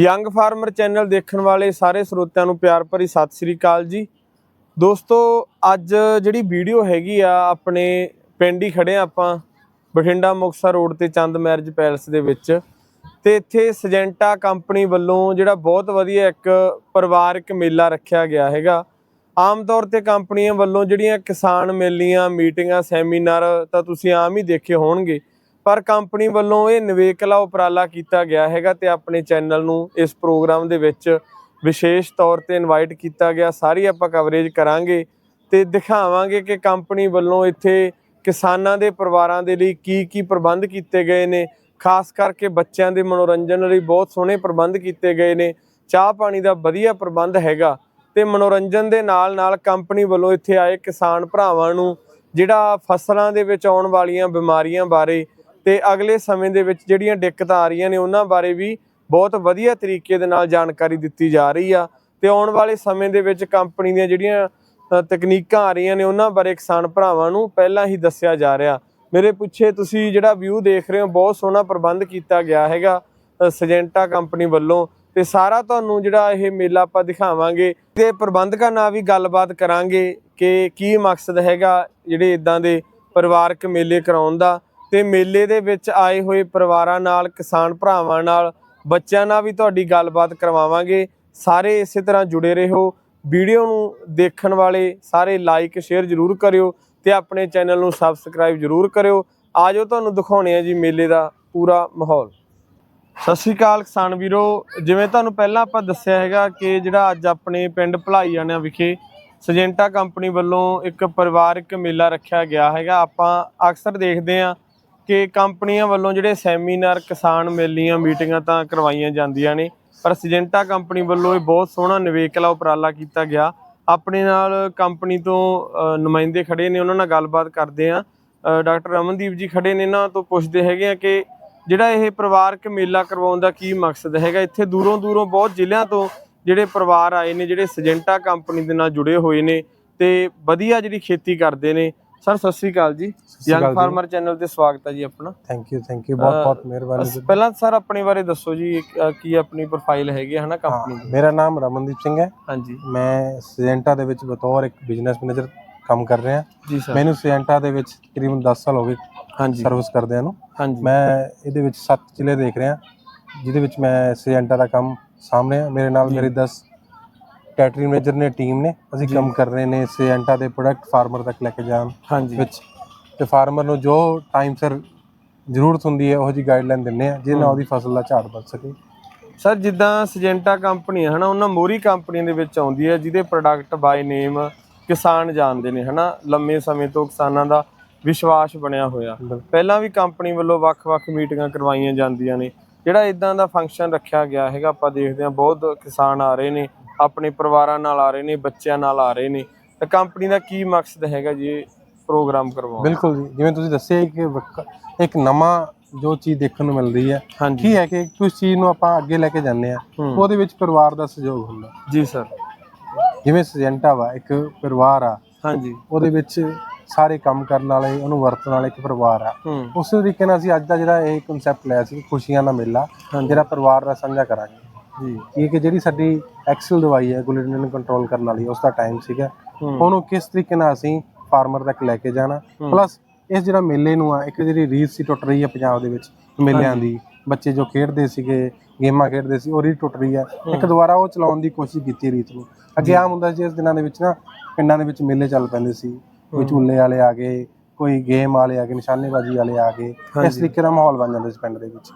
Young farmer channel ਦੇਖਣ ਵਾਲੇ ਸਾਰੇ ਸਰੋਤਿਆਂ ਨੂੰ ਪਿਆਰ ਭਰੀ ਸਤਿ ਸ੍ਰੀ ਅਕਾਲ ਜੀ। ਦੋਸਤੋ, ਅੱਜ ਜਿਹੜੀ ਵੀਡੀਓ ਹੈਗੀ ਆ, ਆਪਣੇ ਪਿੰਡ ਹੀ ਖੜੇ ਆ ਆਪਾਂ, ਬਠਿੰਡਾ ਮੁਕਤਸਰ ਰੋਡ ਤੇ ਚੰਦ ਮੈਰਿਜ ਪੈਲਸ ਦੇ ਵਿੱਚ। ਤੇ ਇੱਥੇ ਸਜੈਂਟਾ ਕੰਪਨੀ ਵੱਲੋਂ ਜਿਹੜਾ ਬਹੁਤ ਵਧੀਆ ਇੱਕ ਪਰਿਵਾਰਕ ਮੇਲਾ ਰੱਖਿਆ ਗਿਆ ਹੈਗਾ। ਆਮ ਤੌਰ ਤੇ ਕੰਪਨੀਆਂ ਵੱਲੋਂ ਜਿਹੜੀਆਂ ਕਿਸਾਨ ਮੇਲੀਆਂ, ਮੀਟਿੰਗਾਂ, ਸੈਮੀਨਾਰ ਤਾਂ ਤੁਸੀਂ ਆਮ ਹੀ ਦੇਖੇ ਹੋਣਗੇ। ਪਰ ਕੰਪਨੀ ਵੱਲੋਂ ਇਹ ਨਿਵੇਕਲਾ ਉਪਰਾਲਾ ਕੀਤਾ ਗਿਆ ਹੈਗਾ ਤੇ ਆਪਣੇ ਚੈਨਲ ਨੂੰ ਇਸ ਪ੍ਰੋਗਰਾਮ ਦੇ ਵਿੱਚ ਵਿਸ਼ੇਸ਼ ਤੌਰ ਤੇ ਇਨਵਾਈਟ ਕੀਤਾ ਗਿਆ। ਸਾਰੀ ਆਪਾਂ ਕਵਰੇਜ ਕਰਾਂਗੇ ਤੇ ਦਿਖਾਵਾਂਗੇ ਕਿ ਕੰਪਨੀ ਵੱਲੋਂ ਇੱਥੇ ਕਿਸਾਨਾਂ ਦੇ ਪਰਿਵਾਰਾਂ ਦੇ ਲਈ ਕੀ ਕੀ ਪ੍ਰਬੰਧ ਕੀਤੇ ਗਏ ਨੇ। ਖਾਸ ਕਰਕੇ ਬੱਚਿਆਂ ਦੇ ਮਨੋਰੰਜਨ ਲਈ ਬਹੁਤ ਸੋਹਣੇ ਪ੍ਰਬੰਧ ਕੀਤੇ ਗਏ ਨੇ। ਚਾਹ ਪਾਣੀ ਦਾ ਵਧੀਆ ਪ੍ਰਬੰਧ ਹੈਗਾ ਤੇ ਮਨੋਰੰਜਨ ਦੇ ਨਾਲ ਨਾਲ ਕੰਪਨੀ ਵੱਲੋਂ ਇੱਥੇ ਆਏ ਕਿਸਾਨ ਭਰਾਵਾਂ ਨੂੰ ਜਿਹੜਾ ਫਸਲਾਂ ਦੇ ਵਿੱਚ ਆਉਣ ਵਾਲੀਆਂ ਬਿਮਾਰੀਆਂ ਬਾਰੇ ਤੇ ਅਗਲੇ ਸਮੇਂ ਦੇ ਵਿੱਚ ਜਿਹੜੀਆਂ ਦਿੱਕਤਾਂ ਆ ਰਹੀਆਂ ਨੇ, ਉਹਨਾਂ ਬਾਰੇ ਵੀ ਬਹੁਤ ਵਧੀਆ ਤਰੀਕੇ ਦੇ ਨਾਲ ਜਾਣਕਾਰੀ ਦਿੱਤੀ ਜਾ ਰਹੀ ਆ। ਤੇ ਆਉਣ ਵਾਲੇ ਸਮੇਂ ਦੇ ਵਿੱਚ ਕੰਪਨੀ ਦੀਆਂ ਜਿਹੜੀਆਂ ਤਕਨੀਕਾਂ ਆ ਰਹੀਆਂ ਨੇ, ਉਹਨਾਂ ਬਾਰੇ ਕਿਸਾਨ ਭਰਾਵਾਂ ਨੂੰ ਪਹਿਲਾਂ ਹੀ ਦੱਸਿਆ ਜਾ ਰਿਹਾ। ਮੇਰੇ ਪਿੱਛੇ ਤੁਸੀਂ ਜਿਹੜਾ ਵਿਊ ਦੇਖ ਰਹੇ ਹੋ, ਬਹੁਤ ਸੋਹਣਾ ਪ੍ਰਬੰਧ ਕੀਤਾ ਗਿਆ ਹੈਗਾ ਸਜੈਂਟਾ ਕੰਪਨੀ ਵੱਲੋਂ। ਤੇ ਸਾਰਾ ਤੁਹਾਨੂੰ ਜਿਹੜਾ ਇਹ ਮੇਲਾ ਆਪਾਂ ਦਿਖਾਵਾਂਗੇ, ਤੇ ਪ੍ਰਬੰਧਕਾਂ ਨਾਲ ਵੀ ਗੱਲਬਾਤ ਕਰਾਂਗੇ ਕਿ ਕੀ ਮਕਸਦ ਹੈਗਾ, ਜਿਹੜੇ ਇਦਾਂ ਦੇ ਪਰਿਵਾਰਕ ਮੇਲੇ ਕਰਾਉਣ ਦਾ। ਤੇ ਮੇਲੇ ਦੇ ਵਿੱਚ ਆਏ ਹੋਏ ਪਰਿਵਾਰਾਂ ਨਾਲ, ਕਿਸਾਨ ਭਰਾਵਾਂ ਨਾਲ ਬੱਚਿਆਂ ਨਾਲ ਵੀ ਤੁਹਾਡੀ ਗੱਲਬਾਤ ਕਰਵਾਵਾਂਗੇ। ਸਾਰੇ ਇਸੇ ਤਰ੍ਹਾਂ ਜੁੜੇ ਰਹੋ। ਵੀਡੀਓ ਨੂੰ ਦੇਖਣ ਵਾਲੇ ਸਾਰੇ ਲਾਈਕ ਸ਼ੇਅਰ ਜ਼ਰੂਰ ਕਰਿਓ ਤੇ ਆਪਣੇ ਚੈਨਲ ਨੂੰ ਸਬਸਕ੍ਰਾਈਬ ਜ਼ਰੂਰ ਕਰਿਓ। ਆਜੋ ਤੁਹਾਨੂੰ ਦਿਖਾਉਣੇ ਆ ਜੀ ਮੇਲੇ ਦਾ ਪੂਰਾ ਮਾਹੌਲ। ਸਤਿ ਸ਼੍ਰੀ ਅਕਾਲ ਕਿਸਾਨ ਵੀਰੋ। ਜਿਵੇਂ ਤੁਹਾਨੂੰ ਪਹਿਲਾਂ ਆਪਾਂ ਦੱਸਿਆ ਹੈਗਾ ਕਿ ਜਿਹੜਾ ਅੱਜ ਆਪਣੇ ਪਿੰਡ ਭਲਾਈ ਆਣਿਆ ਵਿਖੇ ਸਜੈਂਟਾ ਕੰਪਨੀ ਵੱਲੋਂ ਇੱਕ ਪਰਿਵਾਰਕ ਮੇਲਾ ਰੱਖਿਆ ਗਿਆ ਹੈਗਾ। ਆਪਾਂ ਅਕਸਰ ਦੇਖਦੇ ਹਾਂ ਕਿ ਕੰਪਨੀਆਂ ਵੱਲੋਂ ਜਿਹੜੇ ਸੈਮੀਨਾਰ, ਕਿਸਾਨ ਮੇਲੀਆਂ, ਮੀਟਿੰਗਾਂ ਤਾਂ ਕਰਵਾਈਆਂ ਜਾਂਦੀਆਂ ਨੇ, ਪਰ ਸਜੈਂਟਾ ਕੰਪਨੀ ਵੱਲੋਂ ਇਹ ਬਹੁਤ ਸੋਹਣਾ ਨਿਵੇਕਲਾ ਉਪਰਾਲਾ ਕੀਤਾ ਗਿਆ। ਆਪਣੇ ਨਾਲ ਕੰਪਨੀ ਤੋਂ ਨੁਮਾਇੰਦੇ ਖੜੇ ਨੇ, ਉਹਨਾਂ ਨਾਲ ਗੱਲਬਾਤ ਕਰਦੇ ਆ ਡਾਕਟਰ ਰਮਨਦੀਪ ਜੀ ਖੜੇ ਨੇ, ਇਹਨਾਂ ਤੋਂ ਪੁੱਛਦੇ ਹੈਗੇ ਆ ਕਿ ਜਿਹੜਾ ਇਹ ਪਰਿਵਾਰਕ ਮੇਲਾ ਕਰਵਾਉਣ ਦਾ ਕੀ ਮਕਸਦ ਹੈਗਾ? ਇੱਥੇ ਦੂਰੋਂ ਦੂਰੋਂ ਬਹੁਤ ਜ਼ਿਲ੍ਹਿਆਂ ਤੋਂ ਜਿਹੜੇ ਪਰਿਵਾਰ ਆਏ ਨੇ, ਜਿਹੜੇ ਸਜੈਂਟਾ ਕੰਪਨੀ ਦੇ ਨਾਲ ਜੁੜੇ ਹੋਏ ਨੇ ਤੇ ਵਧੀਆ ਜਿਹੜੀ ਖੇਤੀ ਕਰਦੇ ਨੇ। ਸਰ ਸਤਿ ਸ੍ਰੀ ਅਕਾਲ ਜੀ। ਯੰਗ। ਫਾਰਮਰ ਚੈਨਲ ਤੇ ਸਵਾਗਤ ਹੈ ਜੀ ਆਪਣਾ। ਥੈਂਕ ਯੂ ਥੈਂਕ ਯੂ ਬਹੁਤ ਬਹੁਤ ਮਿਹਰਬਾਨੀ ਪਹਿਲਾਂ ਸਰ ਆਪਣੇ ਬਾਰੇ ਦੱਸੋ ਜੀ ਕੀ ਆਪਣੀ ਪ੍ਰੋਫਾਈਲ ਹੈਗੀ ਹੈ ਹਨਾ ਕੰਪਨੀ ਦੀ? ਮੇਰਾ ਨਾਮ ਰਮਨਦੀਪ ਸਿੰਘ ਹੈ। ਹਾਂਜੀ। ਮੈਂ ਸਿਜੈਂਟਾ ਦੇ ਵਿੱਚ ਬਤੌਰ ਇੱਕ ਬਿਜ਼ਨਸ ਮੈਨੇਜਰ ਕੰਮ ਕਰ ਰਿਹਾ। ਜੀ ਸਰ। ਮੈਨੂੰ ਸਿਜੈਂਟਾ ਦੇ ਵਿੱਚ ਤਕਰੀਬਨ 10 ਸਾਲ ਹੋ ਗਏ ਹਾਂਜੀ। ਸਰਵਿਸ ਕਰਦਿਆਂ ਨੂੰ। ਹਾਂਜੀ। ਮੈਂ ਇਹਦੇ ਵਿੱਚ 7 ਜ਼ਿਲ੍ਹੇ ਦੇਖ ਰਿਹਾ ਜਿਹਦੇ ਵਿੱਚ ਮੈਂ ਸਿਜੈਂਟਾ ਦਾ ਕੰਮ ਸਾਹਮਣੇ ਮੇਰੇ ਨਾਲ। ਮੇਰੇ 10 ਕੈਟਰਿੰਗ ਮੈਨੇਜਰ ਨੇ ਟੀਮ ਨੇ। ਅਸੀਂ। ਕੰਮ ਕਰ ਰਹੇ ਨੇ ਸਿਜੈਂਟਾ ਦੇ ਪ੍ਰੋਡਕਟ ਫਾਰਮਰ ਤੱਕ ਲੈ ਕੇ ਜਾਣ ਹਾਂਜੀ। ਵਿੱਚ। ਤੇ ਫਾਰਮਰ ਨੂੰ ਜੋ ਟਾਈਮ ਸਿਰ ਜ਼ਰੂਰਤ ਹੁੰਦੀ ਹੈ ਉਹ ਜੀ ਗਾਈਡਲਾਈਨ ਦਿੰਨੇ ਆ ਜਿਹਦੇ ਨਾਲ। ਉਹਦੀ ਫਸਲ ਦਾ ਝਾੜ ਵੱਧ ਸਕੇ। ਸਰ ਜਿੱਦਾਂ ਸਜੈਂਟਾ ਕੰਪਨੀ ਹੈ ਹਨਾ ਉਹਨਾਂ ਮੋਰੀ ਕੰਪਨੀਆਂ ਦੇ ਵਿੱਚ ਆਉਂਦੀ ਹੈ ਜਿਹਦੇ ਪ੍ਰੋਡਕਟ ਬਾਈ ਨੇਮ ਕਿਸਾਨ ਜਾਣਦੇ ਨੇ ਹਨਾ। ਲੰਮੇ ਸਮੇਂ ਤੋਂ ਕਿਸਾਨਾਂ ਦਾ ਵਿਸ਼ਵਾਸ ਬਣਿਆ ਹੋਇਆ। ਪਹਿਲਾਂ ਵੀ ਕੰਪਨੀ ਵੱਲੋਂ ਵੱਖ-ਵੱਖ ਮੀਟਿੰਗਾਂ ਕਰਵਾਈਆਂ ਜਾਂਦੀਆਂ ਨੇ। ਜਿਹੜਾ ਇਦਾਂ ਦਾ ਫੰਕਸ਼ਨ ਰੱਖਿਆ ਗਿਆ ਹੈਗਾ ਆਪਾਂ ਦੇਖਦੇ ਹਾਂ ਬਹੁਤ ਕਿਸਾਨ ਆ ਰਹੇ ਨੇ। ਆਪਣੇ ਪਰਿਵਾਰਾਂ ਨਾਲ ਆ ਰਹੇ ਨੇ ਬੱਚਿਆਂ ਨਾਲ ਆ ਰਹੇ ਨੇ ਤਾਂ ਕੰਪਨੀ ਦਾ ਕੀ ਮਕਸਦ ਹੈਗਾ ਜੀ ਇਹ ਪ੍ਰੋਗਰਾਮ ਕਰਵਾਉਣ? ਬਿਲਕੁਲ ਜੀ। ਜਿਵੇਂ ਤੁਸੀਂ ਦੱਸਿਆ ਕਿ ਵਕ- ਇੱਕ ਨਵਾਂ ਜੋ ਚੀਜ਼ ਦੇਖਣ ਨੂੰ ਮਿਲ ਰਹੀ ਹੈ। ਹਾਂਜੀ। ਕੀ ਹੈ ਕਿ ਕੁਝ ਚੀਜ਼ ਨੂੰ ਆਪਾਂ ਅੱਗੇ ਲੈ ਕੇ ਜਾਂਦੇ ਆ ਹੂੰ। ਉਹਦੇ ਵਿੱਚ ਪਰਿਵਾਰ ਦਾ ਸਹਿਯੋਗ ਹੁੰਦਾ। ਜੀ ਸਰ। ਜਿਵੇਂ ਸਜੈਂਟਾ ਵਾ ਇੱਕ ਪਰਿਵਾਰ ਆ। ਹਾਂਜੀ। ਉਹਦੇ ਵਿੱਚ ਸਾਰੇ ਕੰਮ ਕਰਨ ਵਾਲੇ ਉਹਨੂੰ ਵਰਤਣ ਵਾਲੇ ਇੱਕ ਪਰਿਵਾਰ ਆ। ਹੂੰ। ਉਸ ਤਰੀਕੇ ਨਾਲ ਅਸੀਂ ਅੱਜ ਦਾ ਜਿਹੜਾ ਇਹ ਕਨਸੈਪਟ ਲਿਆ ਸੀ ਕਿ ਖੁਸ਼ੀਆਂ ਦਾ ਮੇਲਾ ਹਾਂਜੀ। ਜਿਹੜਾ ਪਰਿਵਾਰ ਦਾ ਸਾਂਝਾ ਕਰਾਂਗੇ। ਜੀ। ਕਿ ਜਿਹੜੀ ਸਾਡੀ ਐਕਸਲ ਦਵਾਈ ਹੈ ਗੁਲਿਡਨ ਨੂੰ ਕੰਟਰੋਲ ਕਰਨ ਵਾਲੀ ਉਸ ਦਾ ਟਾਈਮ ਸੀਗਾ। ਉਹਨੂੰ ਕਿਸ ਤਰੀਕੇ ਨਾਲ ਅਸੀਂ ਫਾਰਮਰ ਤੱਕ ਲੈ ਕੇ ਜਾਣਾ। ਪਲੱਸ ਇਸ ਜਿਹੜਾ ਮੇਲੇ ਨੂੰ ਆ ਇੱਕ ਜਿਹੜੀ ਰੀਤ ਸੀ ਟੁੱਟ ਰਹੀ ਹੈ ਪੰਜਾਬ ਦੇ ਵਿੱਚ ਮੇਲਿਆਂ ਦੀ ਬੱਚੇ ਜੋ ਖੇਡਦੇ ਸੀਗੇ ਗੇਮਾਂ ਖੇਡਦੇ ਸੀ ਉਹ ਰੀਤ ਟੁੱਟ ਰਹੀ ਹੈ। ਇੱਕ ਦੁਬਾਰਾ ਉਹ ਚਲਾਉਣ ਦੀ ਕੋਸ਼ਿਸ਼ ਕੀਤੀ ਰੀਤ ਨੂੰ। ਅੱਗੇ ਆਮ ਹੁੰਦਾ ਸੀ ਇਸ ਦਿਨਾਂ ਦੇ ਵਿੱਚ ਨਾ ਪਿੰਡਾਂ ਦੇ ਵਿੱਚ ਮੇਲੇ ਚੱਲ ਪੈਂਦੇ ਸੀ। ਕੋਈ ਝੂਲੇ ਵਾਲੇ ਆ ਗਏ ਕੋਈ ਗੇਮ ਵਾਲੇ ਆ ਗਏ ਨਿਸ਼ਾਨੇਬਾਜ਼ੀ ਵਾਲੇ ਆ ਗਏ। ਇਸ। ਤਰੀਕੇ ਦਾ ਮਾਹੌਲ ਬਣ ਜਾਂਦਾ ਸੀ ਪਿੰਡ ਦੇ ਵਿੱਚ।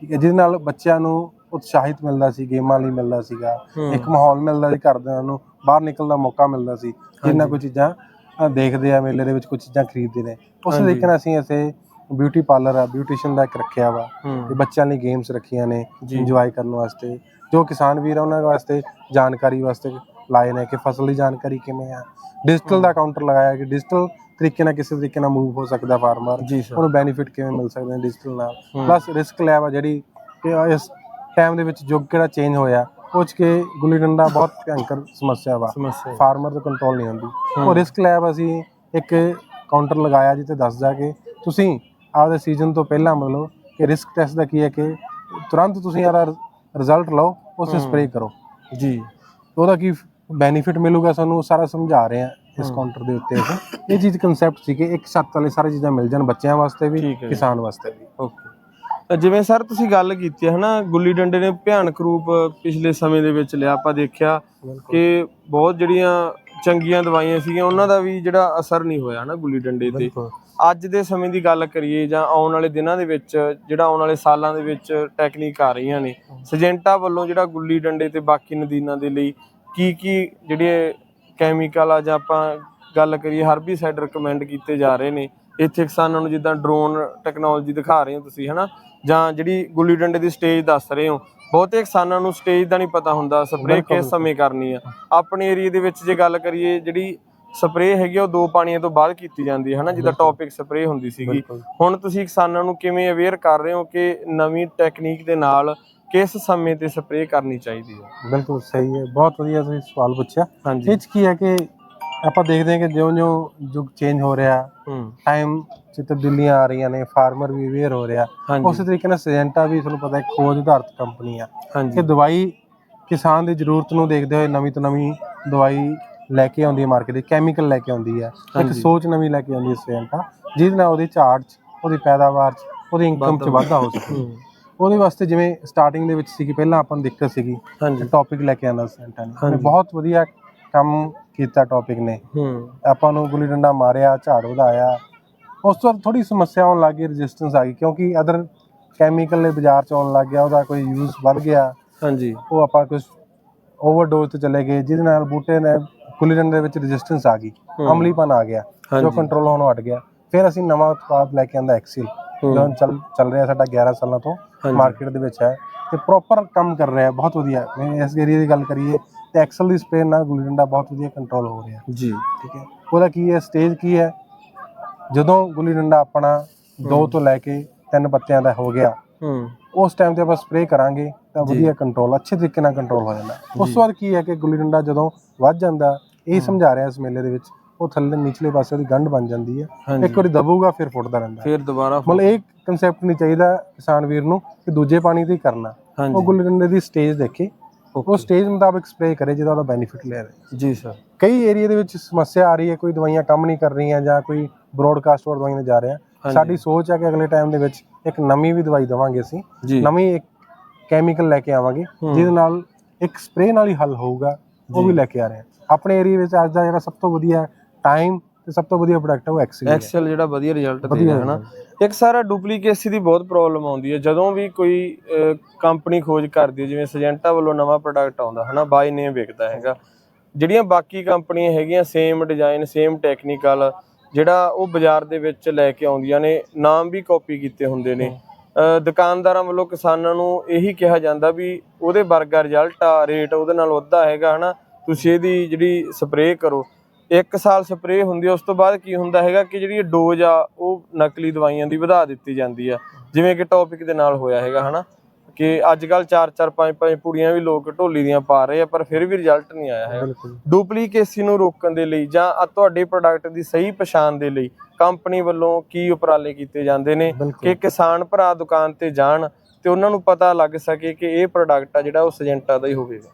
ਠੀਕ ਹੈ ਜਿਹਦੇ ਨਾਲ ਬੱਚਿਆਂ ਨੂੰ ਉਤਸ਼ਾਹਿਤ ਮਿਲਦਾ ਸੀ ਗੇਮਾਂ ਲਈ ਮਿਲਦਾ ਸੀਗਾ। ਇੱਕ ਮਾਹੌਲ ਮਿਲਦਾ ਸੀ ਘਰਦਿਆਂ ਨੂੰ ਬਾਹਰ ਨਿਕਲਣ ਦਾ ਮੌਕਾ ਮਿਲਦਾ ਸੀ ਜਿੰਨਾ ਕੋਈ ਚੀਜ਼ਾਂ ਅ, ਦੇਖਦੇ ਆ ਮੇਲੇ ਦੇ ਵਿੱਚ ਕੁਝ ਚੀਜ਼ਾਂ ਖਰੀਦਦੇ ਨੇ ਉਸ ਹਾਂਜੀ। ਨਾਲ ਅਸੀਂ ਐਸੇ ਬਿਊਟੀ ਪਾਰਲਰ ਆ ਬਿਊਟੀਸ਼ੀਅਨ ਦਾ ਇੱਕ ਰੱਖਿਆ ਵਾ ਤੇ ਹੂੰ ਬੱਚਿਆਂ ਲਈ ਗੇਮਸ ਰੱਖੀਆਂ ਨੇ ਜੀ। ਇੰਜੋਏ ਕਰਨ ਵਾਸਤੇ ਜੋ ਕਿਸਾਨ ਵੀਰ ਆ ਉਹਨਾਂ ਵਾਸਤੇ ਜਾਣਕਾਰੀ ਵਾਸਤੇ ਲਾਏ ਨੇ ਕਿ ਫਸਲ ਦੀ ਜਾਣਕਾਰੀ ਕਿਵੇਂ ਆ ਡਿਜੀਟਲ ਦਾ ਕਾਊਂਟਰ ਲਗਾਇਆ ਕਿ ਡਿਜੀਟਲ ਤਰੀਕੇ ਨਾਲ ਕਿਸੇ ਤਰੀਕੇ ਨਾਲ ਮੂਵ ਹੋ ਸਕਦਾ ਫਾਰਮਰ ਜੀ ਸਰ ਉਹਨੂੰ ਬੈਨੀਫਿਟ ਕਿਵੇਂ ਮਿਲ ਸਕਦੇ ਨੇ ਡਿਜੀਟਲ ਨਾਲ। ਪਲੱਸ ਰਿਸਕ ਲੈਬ ਆ ਜਿਹੜੀ ਕਿ ਇਸ ਟਾਈਮ ਦੇ ਵਿੱਚ ਯੁੱਗ ਕਿਹੜਾ ਚੇਂਜ ਹੋਇਆ ਉਹ 'ਚ ਕਿ ਗੁੱਲੀ ਡੰਡਾ ਬਹੁਤ ਭਿਆਨਕ ਸਮੱਸਿਆ ਵਾ। ਸਮੱਸਿਆ। ਫਾਰਮਰ ਤੋਂ ਕੰਟਰੋਲ ਨਹੀਂ ਹੁੰਦੀ। ਉਹ ਰਿਸਕ ਲੈਬ ਅਸੀਂ ਇੱਕ ਕਾਊਂਟਰ ਲਗਾਇਆ ਜਿੱਥੇ ਦੱਸਦਾ ਕਿ ਤੁਸੀਂ ਆਪਦੇ ਸੀਜ਼ਨ ਤੋਂ ਪਹਿਲਾਂ ਮਤਲਬ ਕਿ ਰਿਸਕ ਟੈਸਟ ਦਾ ਕੀ ਹੈ ਕਿ ਤੁਰੰਤ ਤੁਸੀਂ ਇਹਦਾ ਰਿਜ਼ਲਟ ਲਓ ਉਸ ਤੇ ਸਪਰੇਅ ਕਰੋ। ਜੀ। ਉਹਦਾ ਕੀ ਬੈਨੀਫਿਟ ਮਿਲੂਗਾ ਸਾਨੂੰ ਸਾਰਾ ਸਮਝਾ ਰਹੇ ਆ ਇਸ ਕਾਊਂਟਰ ਦੇ ਉੱਤੇ ਇਹ ਚੀਜ਼ ਕਨਸੈਪਟ ਸੀ ਕਿ ਇੱਕ ਛੱਤ ਵਾਲੇ ਸਾਰੀ ਚੀਜ਼ਾਂ ਮਿਲ ਜਾਣ ਬੱਚਿਆਂ ਵਾਸਤੇ ਵੀ ਜੀ। ਕਿਸਾਨ ਵਾਸਤੇ ਵੀ। ਓਕੇ। ਜਿਵੇਂ ਸਰ ਤੁਸੀਂ ਗੱਲ ਕੀਤੀ ਹੈ ਹਨਾ ਗੁੱਲੀ ਡੰਡੇ ਨੇ ਭਿਆਨਕ ਰੂਪ ਪਿਛਲੇ ਸਮੇਂ ਦੇ ਵਿੱਚ ਲਿਆ ਆਪਾਂ ਦੇਖਿਆ ਕਿ ਬਹੁਤ ਜਿਹੜੀਆਂ ਚੰਗੀਆਂ ਦਵਾਈਆਂ ਸੀਗੀਆਂ ਉਹਨਾਂ ਦਾ ਵੀ ਜਿਹੜਾ ਅਸਰ ਨਹੀਂ ਹੋਇਆ ਹਨਾ ਗੁੱਲੀ ਡੰਡੇ ਤੇ। ਅੱਜ ਦੇ ਸਮੇਂ ਦੀ ਗੱਲ ਕਰੀਏ ਜਾਂ ਆਉਣ ਵਾਲੇ ਦਿਨਾਂ ਦੇ ਵਿੱਚ ਜਿਹੜਾ ਆਉਣ ਵਾਲੇ ਸਾਲਾਂ ਦੇ ਵਿੱਚ ਟੈਕਨੀਕ ਆ ਰਹੀਆਂ ਨੇ ਸਜੈਂਟਾ ਵੱਲੋਂ ਜਿਹੜਾ ਗੁੱਲੀ ਡੰਡੇ ਤੇ ਬਾਕੀ ਨਦੀਨਾਂ ਦੇ ਲਈ ਕੀ ਕੀ ਜਿਹੜੇ ਕੈਮੀਕਲ ਆ ਜਾਂ ਆਪਾਂ ਗੱਲ ਕਰੀਏ ਹਰਬੀਸਾਈਡ ਰეკਮੈਂਡ ਕੀਤੇ ਜਾ ਰਹੇ ਨੇ। ਇੱਥੇ ਕਿਸਾਨਾਂ ਨੂੰ ਜਿੱਦਾਂ ਡਰੋਨ ਟੈਕਨੋਲੋਜੀ ਦਿਖਾ ਰਹੇ ਹੋ ਤੁਸੀਂ ਹਨਾ ਜਾਂ ਜਿਹੜੀ ਗੁੱਲੀ ਡੰਡੇ ਦੀ ਸਟੇਜ ਦੱਸ ਰਹੇ ਹੋ ਬਹੁਤੇ ਕਿਸਾਨਾਂ ਨੂੰ ਸਟੇਜ ਦਾ ਨਹੀਂ ਪਤਾ ਹੁੰਦਾ ਸਪਰੇਅ ਕਿਸ ਸਮੇਂ ਕਰਨੀ ਆ। ਆਪਣੇ ਏਰੀਆ ਦੇ ਵਿੱਚ ਜੇ ਗੱਲ ਕਰੀਏ ਜਿਹੜੀ ਸਪਰੇਅ ਹੈਗੀ ਉਹ ਦੋ ਪਾਣੀਆਂ ਤੋਂ ਬਾਅਦ ਕੀਤੀ ਜਾਂਦੀ ਹੈ ਹਨਾ? ਜਿੱਦਾਂ ਟੌਪਿਕ ਸਪਰੇਅ ਹੁੰਦੀ ਸੀਗੀ। ਹੁਣ ਤੁਸੀਂ ਕਿਸਾਨਾਂ ਨੂੰ ਕਿਵੇਂ ਅਵੇਅਰ ਕਰ ਰਹੇ ਹੋ ਕਿ ਨਵੀਂ ਟੈਕਨੀਕ ਦੇ ਨਾਲ ਕਿਸ ਸਮੇਂ ਤੇ ਸਪਰੇਅ ਕਰਨੀ ਚਾਹੀਦੀ ਹੈ ਬਿਲਕੁਲ ਸਹੀ ਹੈ ਬਹੁਤ ਵਧੀਆ ਤੁਸੀਂ ਸਵਾਲ ਪੁੱਛਿਆ। ਹਾਂਜੀ। ਇਹ ਕੀ ਹੈ ਕਿ ਆਪਾਂ ਦੇਖਦੇ ਹਾਂ ਕਿ ਜਿਉਂ-ਜਿਉਂ ਯੁੱਗ ਚੇਂਜ ਹੋ ਰਿਹਾ ਹੂੰ। ਟਾਈਮ 'ਚ ਤਬਦੀਲੀਆਂ ਆ ਰਹੀਆਂ ਨੇ ਫਾਰਮਰ ਵੀ ਅਵੇਅਰ ਹੋ ਰਿਹਾ। ਹਾਂਜੀ। ਉਸੇ ਤਰੀਕੇ ਨਾਲ ਸਜੈਂਟਾ ਵੀ ਤੁਹਾਨੂੰ ਪਤਾ ਹੈ ਖੋਜ ਆਧਾਰਿਤ ਕੰਪਨੀ ਆ। ਕਿ ਦਵਾਈ ਕਿਸਾਨ ਦੀ ਜ਼ਰੂਰਤ ਨੂੰ ਦੇਖਦੇ ਹੋਏ ਨਵੀਂ ਤੋਂ ਨਵੀਂ ਦਵਾਈ ਲੈ ਕੇ ਆਉਂਦੀ ਹੈ ਮਾਰਕੀਟ ਦੇ ਕੈਮੀਕਲ ਲੈ ਕੇ ਆਉਂਦੀ ਹੈ। ਇੱਕ ਹਾਂਜੀ। ਸੋਚ ਨਵੀਂ ਲੈ ਕੇ ਆਉਂਦੀ ਹੈ ਸਜੈਂਟਾ ਜਿਹਦੇ ਨਾਲ ਉਹਦੀ ਝਾੜ 'ਚ ਉਹਦੀ ਪੈਦਾਵਾਰ 'ਚ ਉਹਦੀ ਇਨਕਮ 'ਚ ਵਾਧਾ ਹੋ ਸਕੇ ਹੂੰ, ਉਹਦੇ ਵਾਸਤੇ ਜਿਵੇਂ ਸਟਾਰਟਿੰਗ ਦੇ ਵਿੱਚ ਸੀਗੀ ਪਹਿਲਾਂ ਆਪਾਂ ਨੂੰ ਦਿੱਕਤ ਸੀਗੀ ਹਾਂਜੀ। ਟੌਪਿਕ ਲੈ ਕੇ ਆਉਂਦਾ ਸਜੈਂਟਾ ਨੇ। ਹਾਂਜੀ। ਬਹੁਤ ਵਧੀਆ ਕੰਮ ਕੀਤਾ ਟੌਪਿਕ ਨੇ। ਹੂੰ। ਆਪਾਂ ਨੂੰ ਗੁੱਲੀ ਡੰਡਾ ਮਾਰਿਆ ਝਾੜ ਵਧਾਇਆ। ਉਸ ਤੋਂ ਥੋੜੀ ਸਮੱਸਿਆ ਆਉਣ ਲੱਗ ਰੈਜ਼ਿਸਟੈਂਸ ਆ ਗਈ ਕਿਉਂਕਿ ਅਦਰ ਕੈਮੀਕਲ ਨੇ ਬਾਜ਼ਾਰ ਚ ਆਉਣ ਲੱਗ ਗਿਆ ਉਹਦਾ ਕੋਈ ਯੂਜ਼ ਵੱਧ ਗਿਆ। ਹਾਂਜੀ। ਉਹ ਆਪਾਂ ਕੁਝ ਓਵਰਡੋਜ਼ ਤੇ ਚਲੇ ਗਏ ਜਿਹਦੇ ਨਾਲ ਬੂਟੇ ਨੇ ਗੁੱਲੀ ਡੰਡੇ ਦੇ ਵਿੱਚ ਰੈਜ਼ਿਸਟੈਂਸ ਆ ਗਈ। ਅਮਲੀਪਨ ਆ ਗਿਆ ਜੋ ਕੰਟਰੋਲ ਹੋਣੋਂ ਹਟ ਗਿਆ। ਫਿਰ ਅਸੀਂ ਨਵਾਂ ਉਤਪਾਦ ਲੈ ਕੇ ਆਂਦਾ ਐਕਸਿਲ। ਜੋ ਚੱਲ ਚੱਲ ਰਿਹਾ ਸਾਡਾ 11 ਸਾਲਾਂ ਤੋਂ। ਮਾਰਕੀਟ ਦੇ ਵਿੱਚ ਹੈ। ਤੇ ਪ੍ਰੋਪਰ ਕੰਮ ਕਰ ਰਿਹਾ ਬਹੁਤ ਵਧੀਆ। ਮੈਂ ਇਸ ਏਰੀਆ ਦੀ ਗੱਲ ਕਰੀਏ ਤੇ ਐਕਸਲ ਦੀ ਸਪਰੇ ਨਾਲ ਗੁੱਲੀ ਡੰਡਾ ਬਹੁਤ ਵਧੀਆ ਕੰਟਰੋਲ ਹੋ ਰਿਹਾ। ਜੀ। ਠੀਕ ਹੈ। ਉਹਦਾ ਕੀ ਹੈ? ਸਟੇਜ ਕੀ ਹੈ? ਜਦੋਂ ਗੁੱਲੀ ਡੰਡਾ ਆਪਣਾ ਦੋ ਤੋਂ ਲੈ ਕੇ ਤਿੰਨ ਪੱਤਿਆਂ ਦਾ ਹੋ ਗਿਆ ਹੂੰ। ਉਸ ਟਾਈਮ ਤੇ ਆਪਾਂ ਸਪਰੇਅ ਕਰਾਂਗੇ ਤਾਂ। ਵਧੀਆ ਕੰਟਰੋਲ ਅੱਛੇ ਤਰੀਕੇ ਨਾਲ ਕੰਟਰੋਲ ਹੋ ਜਾਂਦਾ। ਉਸ ਤੋਂ ਬਾਅਦ ਕੀ ਹੈ ਕਿ ਗੁੱਲੀ ਡੰਡਾ ਜਦੋਂ ਵੱਧ ਜਾਂਦਾ ਇਹ ਸਮਝਾ ਰਿਹਾ ਇਸ ਮੇਲੇ ਦੇ ਵਿੱਚ ਉਹ ਥੱਲੇ ਨਿਚਲੇ ਪਾਸੇ ਉਹਦੀ ਗੰਢ ਬਣ ਜਾਂਦੀ ਹੈ। ਇੱਕ ਵਾਰੀ ਦਬੂਗਾ ਫਿਰ ਫੁੱਟਦਾ ਰਹਿੰਦਾ। ਫਿਰ ਦੁਬਾਰਾ ਮਤਲਬ ਇਹ ਕਨਸੈਪਟ ਨਹੀਂ ਚਾਹੀਦਾ ਕਿਸਾਨ ਵੀਰ ਨੂੰ ਕਿ ਦੂਜੇ ਪਾਣੀ ਤੇ ਹੀ ਕਰਨਾ। ਉਹ ਗੁੱਲੀ ਡੰਡੇ ਦੀ ਸਟੇਜ ਦੇਖੇ। ਉਹ ਸਟੇਜ ਮੁਤਾਬਕ ਸਪਰੇਅ ਕਰੇ ਜਿਹਦਾ ਉਹਦਾ ਬੈਨੀਫਿਟ ਲੈ ਰਹੇ ਜੀ ਸਰ ਕਈ ਏਰੀਆ ਦੇ ਵਿੱਚ ਸਮੱਸਿਆ ਆ ਰਹੀ ਹੈ ਕੋਈ ਦਵਾਈਆਂ ਕੰਮ ਨਹੀਂ ਕਰ ਰਹੀਆਂ ਜਾਂ ਕੋਈ ਬ੍ਰੋਡਕਾਸਟ ਹੋਰ ਦਵਾਈਆਂ ਜਾ ਰਿਹਾ। ਸਾਡੀ ਸੋਚ ਹੈ ਕਿ ਅਗਲੇ ਟਾਈਮ ਦੇ ਵਿੱਚ ਇੱਕ ਨਵੀਂ ਵੀ ਦਵਾਈ ਦਵਾਂਗੇ ਅਸੀਂ। ਨਵੀਂ ਇੱਕ ਕੈਮੀਕਲ ਲੈ ਕੇ ਆਵਾਂਗੇ। ਜਿਹਦੇ ਨਾਲ ਇੱਕ ਸਪਰੇਅ ਨਾਲ ਹੀ ਹੱਲ ਹੋਊਗਾ ਉਹ। ਵੀ ਲੈ ਕੇ ਆ ਰਹੇ ਹਾਂ ਆਪਣੇ ਏਰੀਆ ਵਿੱਚ ਅੱਜ ਦਾ ਜਿਹੜਾ ਸਭ ਤੋਂ ਵਧੀਆ ਟਾਈਮ ਤੇ ਸਭ ਤੋਂ ਵਧੀਆ ਪ੍ਰੋਡਕਟ ਹੈ ਉਹ ਐਕਸਲ ਐਕਸਲ ਜਿਹੜਾ ਵਧੀਆ ਰਿਜ਼ਲਟ ਦੇ ਵਧੀਆ ਰਿਹਾ ਹਨਾ? ਇੱਕ ਸਾਰਾ ਡੁਪਲੀਕੇਸੀ ਦੀ ਬਹੁਤ ਪ੍ਰੋਬਲਮ ਆਉਂਦੀ ਹੈ। ਜਦੋਂ ਵੀ ਕੋਈ ਕੰਪਨੀ ਖੋਜ ਕਰਦੀ ਹੈ ਜਿਵੇਂ ਸਜੈਂਟਾ ਵੱਲੋਂ ਨਵਾਂ ਪ੍ਰੋਡਕਟ ਆਉਂਦਾ ਹਨਾ? ਬਾਈ ਨੇਮ ਵਿਕਦਾ ਹੈਗਾ। ਜਿਹੜੀਆਂ ਬਾਕੀ ਕੰਪਨੀਆਂ ਹੈਗੀਆਂ ਸੇਮ ਡਿਜ਼ਾਈਨ ਸੇਮ ਟੈਕਨੀਕਲ ਜਿਹੜਾ ਉਹ ਬਾਜ਼ਾਰ ਦੇ ਵਿੱਚ ਲੈ ਕੇ ਆਉਂਦੀਆਂ ਨੇ ਨਾਮ ਵੀ ਕਾਪੀ ਕੀਤੇ ਹੁੰਦੇ ਨੇ। ਅ, ਦੁਕਾਨਦਾਰਾਂ ਵੱਲੋਂ ਕਿਸਾਨਾਂ ਨੂੰ ਇਹੀ ਕਿਹਾ ਜਾਂਦਾ ਵੀ ਉਹਦੇ ਵਰਗਾ ਰਿਜ਼ਲਟ ਆ ਰੇਟ ਉਹਦੇ ਨਾਲ ਵੱਧਾ ਹੈਗਾ ਹਨਾ? ਤੁਸੀਂ ਇਹਦੀ ਜਿਹੜੀ ਸਪਰੇਅ ਕਰੋ ਇੱਕ ਸਾਲ ਸਪਰੇਅ ਹੁੰਦੀ ਹੈ ਉਸ ਤੋਂ ਬਾਅਦ ਕੀ ਹੁੰਦਾ ਹੈਗਾ ਕਿ ਜਿਹੜੀ ਡੋਜ਼ ਆ ਉਹ ਨਕਲੀ ਦਵਾਈਆਂ ਦੀ ਵਧਾ ਦਿੱਤੀ ਜਾਂਦੀ ਆ। ਜਿਵੇਂ ਕਿ ਟੌਪਿਕ ਦੇ ਨਾਲ ਹੋਇਆ ਹੈਗਾ ਹਨਾ? ਕਿ ਅੱਜ ਕੱਲ 4-4 5-5 ਪੁੜੀਆਂ ਵੀ ਲੋਕ ਢੋਲੀ ਦੀਆਂ ਪਾ ਰਹੇ ਆ ਪਰ ਫਿਰ ਵੀ ਰਿਜ਼ਲਟ ਨਹੀਂ ਆਇਆ ਬਿਲਕੁਲ। ਡੁਪਲੀਕੇਸੀ ਨੂੰ ਰੋਕਣ ਦੇ ਲਈ ਜਾਂ ਤੁਹਾਡੇ ਪ੍ਰੋਡਕਟ ਦੀ ਸਹੀ ਪਛਾਣ ਦੇ ਲਈ ਕੰਪਨੀ ਵੱਲੋਂ ਕੀ ਉਪਰਾਲੇ ਕੀਤੇ ਜਾਂਦੇ ਨੇ ਕਿ ਕਿਸਾਨ ਭਰਾ ਦੁਕਾਨ ਤੇ ਜਾਣ ਤੇ ਉਹਨਾਂ ਨੂੰ ਪਤਾ ਲੱਗ ਸਕੇ ਕਿ ਇਹ ਪ੍ਰੋਡਕਟ ਆ ਜਿਹੜਾ ਉਹ ਸਜੈਂਟਾ ਦਾ ਹੀ ਹੋਵੇਗਾ।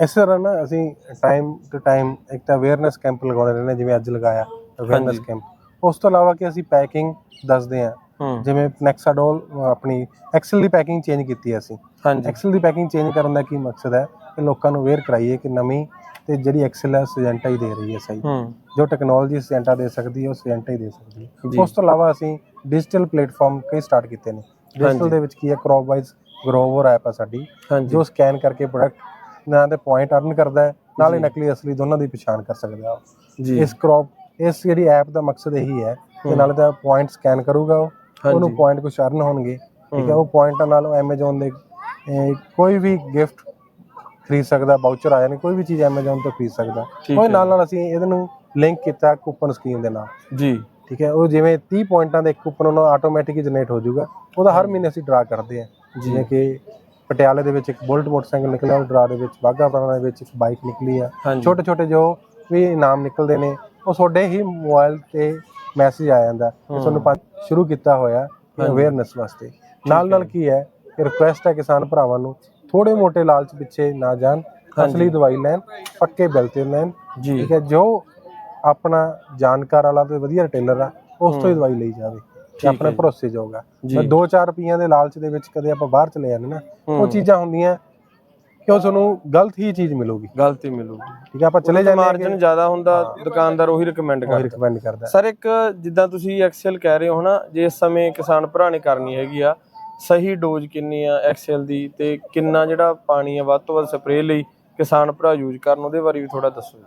ਇਸ ਤਰ੍ਹਾਂ ਨਾ ਅਸੀਂ ਟਾਈਮ ਟੂ ਟਾਈਮ ਇੱਕ ਤਾਂ ਅਵੇਅਰਨੈਸ ਕੈਂਪ ਲਗਾਉਣੇ ਰਹਿੰਦੇ ਜਿਵੇਂ ਅੱਜ ਲਗਾਇਆ ਅਵੇਅਰਨੈਸ ਹਾਂਜੀ। ਕੈਂਪ ਉਸ ਤੋਂ ਇਲਾਵਾ ਕਿ ਅਸੀਂ ਪੈਕਿੰਗ ਦੱਸਦੇ ਹਾਂ। ਹੂੰ। ਜਿਵੇਂ ਨੈਕਸਾਡੋਲ ਆਪਣੀ ਐਕਸਲ ਦੀ ਪੈਕਿੰਗ ਚੇਂਜ ਕੀਤੀ ਹੈ ਅਸੀਂ। ਹਾਂਜੀ। ਐਕਸਲ ਦੀ ਪੈਕਿੰਗ ਚੇਂਜ ਕਰਨ ਦਾ ਕੀ ਮਕਸਦ ਹੈ? ਕਿ ਲੋਕਾਂ ਨੂੰ ਅਵੇਅਰ ਕਰਾਈਏ ਕਿ ਨਵੀਂ ਤੇ ਜਿਹੜੀ ਐਕਸਲ ਹੈ ਸਜੈਂਟਾ ਹੀ ਦੇ ਰਹੀ ਹੈ ਸਹੀ। ਹੂੰ। ਜੋ ਟੈਕਨੋਲੋਜੀ ਸਜੈਂਟਾ ਦੇ ਸਕਦੀ ਹੈ ਉਹ ਸਜੈਂਟਾ ਹੀ ਦੇ ਸਕਦੀ ਜੀ। ਹੈ ਉਸ ਤੋਂ ਇਲਾਵਾ ਅਸੀਂ ਡਿਜੀਟਲ ਪਲੇਟਫਾਰਮ ਕਈ ਸਟਾਰਟ ਕੀਤੇ ਨੇ। ਡਿਜੀਟਲ ਹਾਂਜੀ। ਦੇ ਵਿੱਚ ਕੀ ਹੈ? ਕ੍ਰੌਪ ਵਾਈਜ਼ ਗਰੋਵਰ ਐਪ ਹੈ ਸਾਡੀ। ਹਾਂਜੀ। ਜੋ ਸਕੈਨ ਕਰਕੇ ਪ੍ਰੋਡਕਟ ਨਾਲ ਦੇ ਪੁਆਇੰਟ ਅਰਨ ਕਰਦਾ ਹੈ ਨਾਲੇ। ਨਕਲੀ ਅਸਲੀ ਦੋਨਾਂ ਦੀ ਪਛਾਣ ਕਰ ਸਕਦਾ ਹੈ ਜੀ। ਇਸ ਕ੍ਰੌਪ ਇਸ ਜਿਹੜੀ ਐਪ ਦਾ ਮਕਸਦ ਇਹੀ ਹੈ ਕਿ। ਨਾਲੇ ਤਾਂ ਪੁਆਇੰਟ ਸਕੈਨ ਕਰੂਗਾ ਉਹ। ਉਹਨੂੰ ਪੁਆਇੰਟ ਕੁਝ ਅਰਨ ਹੋਣਗੇ ਠੀਕ ਹੈ। ਉਹ ਪੁਆਇੰਟਾਂ ਨਾਲ ਉਹ Amazon ਦੇ ਕੋਈ ਵੀ ਗਿਫਟ ਖਰੀਦ ਸਕਦਾ ਬਾਊਚਰ ਆਇਆ ਨਹੀਂ ਕੋਈ ਵੀ ਚੀਜ਼ Amazon ਤੋਂ ਖਰੀਦ ਸਕਦਾ। ਉਹ ਨਾਲ ਨਾਲ ਅਸੀਂ ਇਹਦੇ ਨੂੰ ਲਿੰਕ ਕੀਤਾ ਕੂਪਨ ਸਕੀਮ ਦੇ ਨਾਲ। ਜੀ। ਠੀਕ ਹੈ ਉਹ ਜਿਵੇਂ 30 ਪੁਆਇੰਟਾਂ ਦਾ ਇੱਕ ਕੂਪਨ ਉਹਨਾਂ ਆਟੋਮੈਟਿਕ ਜਨਰੇਟ ਹੋ ਜਾਊਗਾ। ਉਹਦਾ ਹਰ ਮਹੀਨੇ ਅਸੀਂ ਡਰਾ ਕਰਦੇ ਜੀ। ਜਿਵੇਂ ਕਿ ਪਟਿਆਲੇ ਦੇ ਵਿੱਚ ਇੱਕ ਬੁਲਟ ਮੋਟਰਸਾਈਕਲ ਨਿਕਲਿਆ ਉਹ ਡਰਾ ਦੇ ਵਿੱਚ ਬਾਘਾ ਪੁਰਾਣਾ ਦੇ ਵਿੱਚ ਇੱਕ ਬਾਈਕ ਨਿਕਲੀ ਆ। ਛੋਟੇ ਛੋਟੇ ਜੋ ਵੀ ਇਨਾਮ ਨਿਕਲਦੇ ਨੇ ਉਹ ਤੁਹਾਡੇ ਹੀ ਮੋਬਾਈਲ ਤੇ ਮੈਸੇਜ ਆ ਜਾਂਦਾ ਕਿ। ਤੁਹਾਨੂੰ ਸ਼ੁਰੂ ਕੀਤਾ ਹੋਇਆ। ਅਵੇਅਰਨੈਸ ਵਾਸਤੇ। ਨਾਲ ਨਾਲ ਕੀ ਹੈ ਕਿ ਰਿਕੁਐਸਟ ਹੈ ਕਿਸਾਨ ਭਰਾਵਾਂ ਨੂੰ ਥੋੜੇ ਮੋਟੇ ਲਾਲਚ ਪਿੱਛੇ ਨਾ ਜਾਣ ਅਸਲੀ ਦਵਾਈ ਲੈਣ ਪੱਕੇ ਬਿੱਲ ਤੇ ਲੈਣ। ਜੀ। ਠੀਕ ਹੈ ਜੋ ਆਪਣਾ ਜਾਣਕਾਰ ਵਾਲਾ ਤੇ ਵਧੀਆ ਰਿਟੇਲਰ ਆ ਉਸ ਤੋਂ ਹੀ। ਦਵਾਈ ਲਈ ਜਾਵੇ। ਆਪਣੇ ਭਰੋਸੇ ਜਾਊਗਾ ਜੀ। 2-4 ਰੁਪਈਆਂ ਦੇ ਲਾਲਚ ਦੇ ਵਿੱਚ ਕਦੇ ਆਪਾਂ ਬਾਹਰ ਚਲੇ ਜਾਂਦੇ ਨਾ ਉਹ ਹੂੰ। ਚੀਜ਼ਾਂ ਹੁੰਦੀਆਂ ਕਿ ਉਹ ਤੁਹਾਨੂੰ ਗਲਤ ਹੀ ਚੀਜ਼ ਮਿਲੂਗੀ। ਗਲਤੀ ਮਿਲੂਗੀ। ਠੀਕ ਹੈ ਆਪਾਂ ਚਲੇ ਜਾਂਦੇ ਹਾਂ ਮਾਰਜਨ ਜ਼ਿਆਦਾ ਹੁੰਦਾ ਦੁਕਾਨਦਾਰ ਉਹੀ ਰეკਮੈਂਡ ਕਰਦਾ। ਰਿਕਮੈਂਡ ਕਰਦਾ। ਸਰ ਇੱਕ ਜਿੱਦਾਂ ਤੁਸੀਂ ਐਕਸਲ ਕਹਿ ਰਹੇ ਹੋ ਹਨਾ ਜੇ ਇਸ ਸਮੇਂ ਕਿਸਾਨ ਭਰਾ ਨੇ ਕਰਨੀ ਹੈਗੀ ਆ ਸਹੀ ਡੋਜ਼ ਕਿੰਨੀ ਆ ਐਕਸਲ ਦੀ ਤੇ ਕਿੰਨਾ ਜਿਹੜਾ ਪਾਣੀ ਆ ਵੱਧ ਤੋਂ ਵੱਧ ਸਪਰੇਅ ਲਈ ਕਿਸਾਨ ਭਰਾ ਯੂਜ਼ ਕਰਨ ਉਹਦੇ ਬਾਰੇ ਵੀ ਥੋੜਾ ਦੱਸੋ।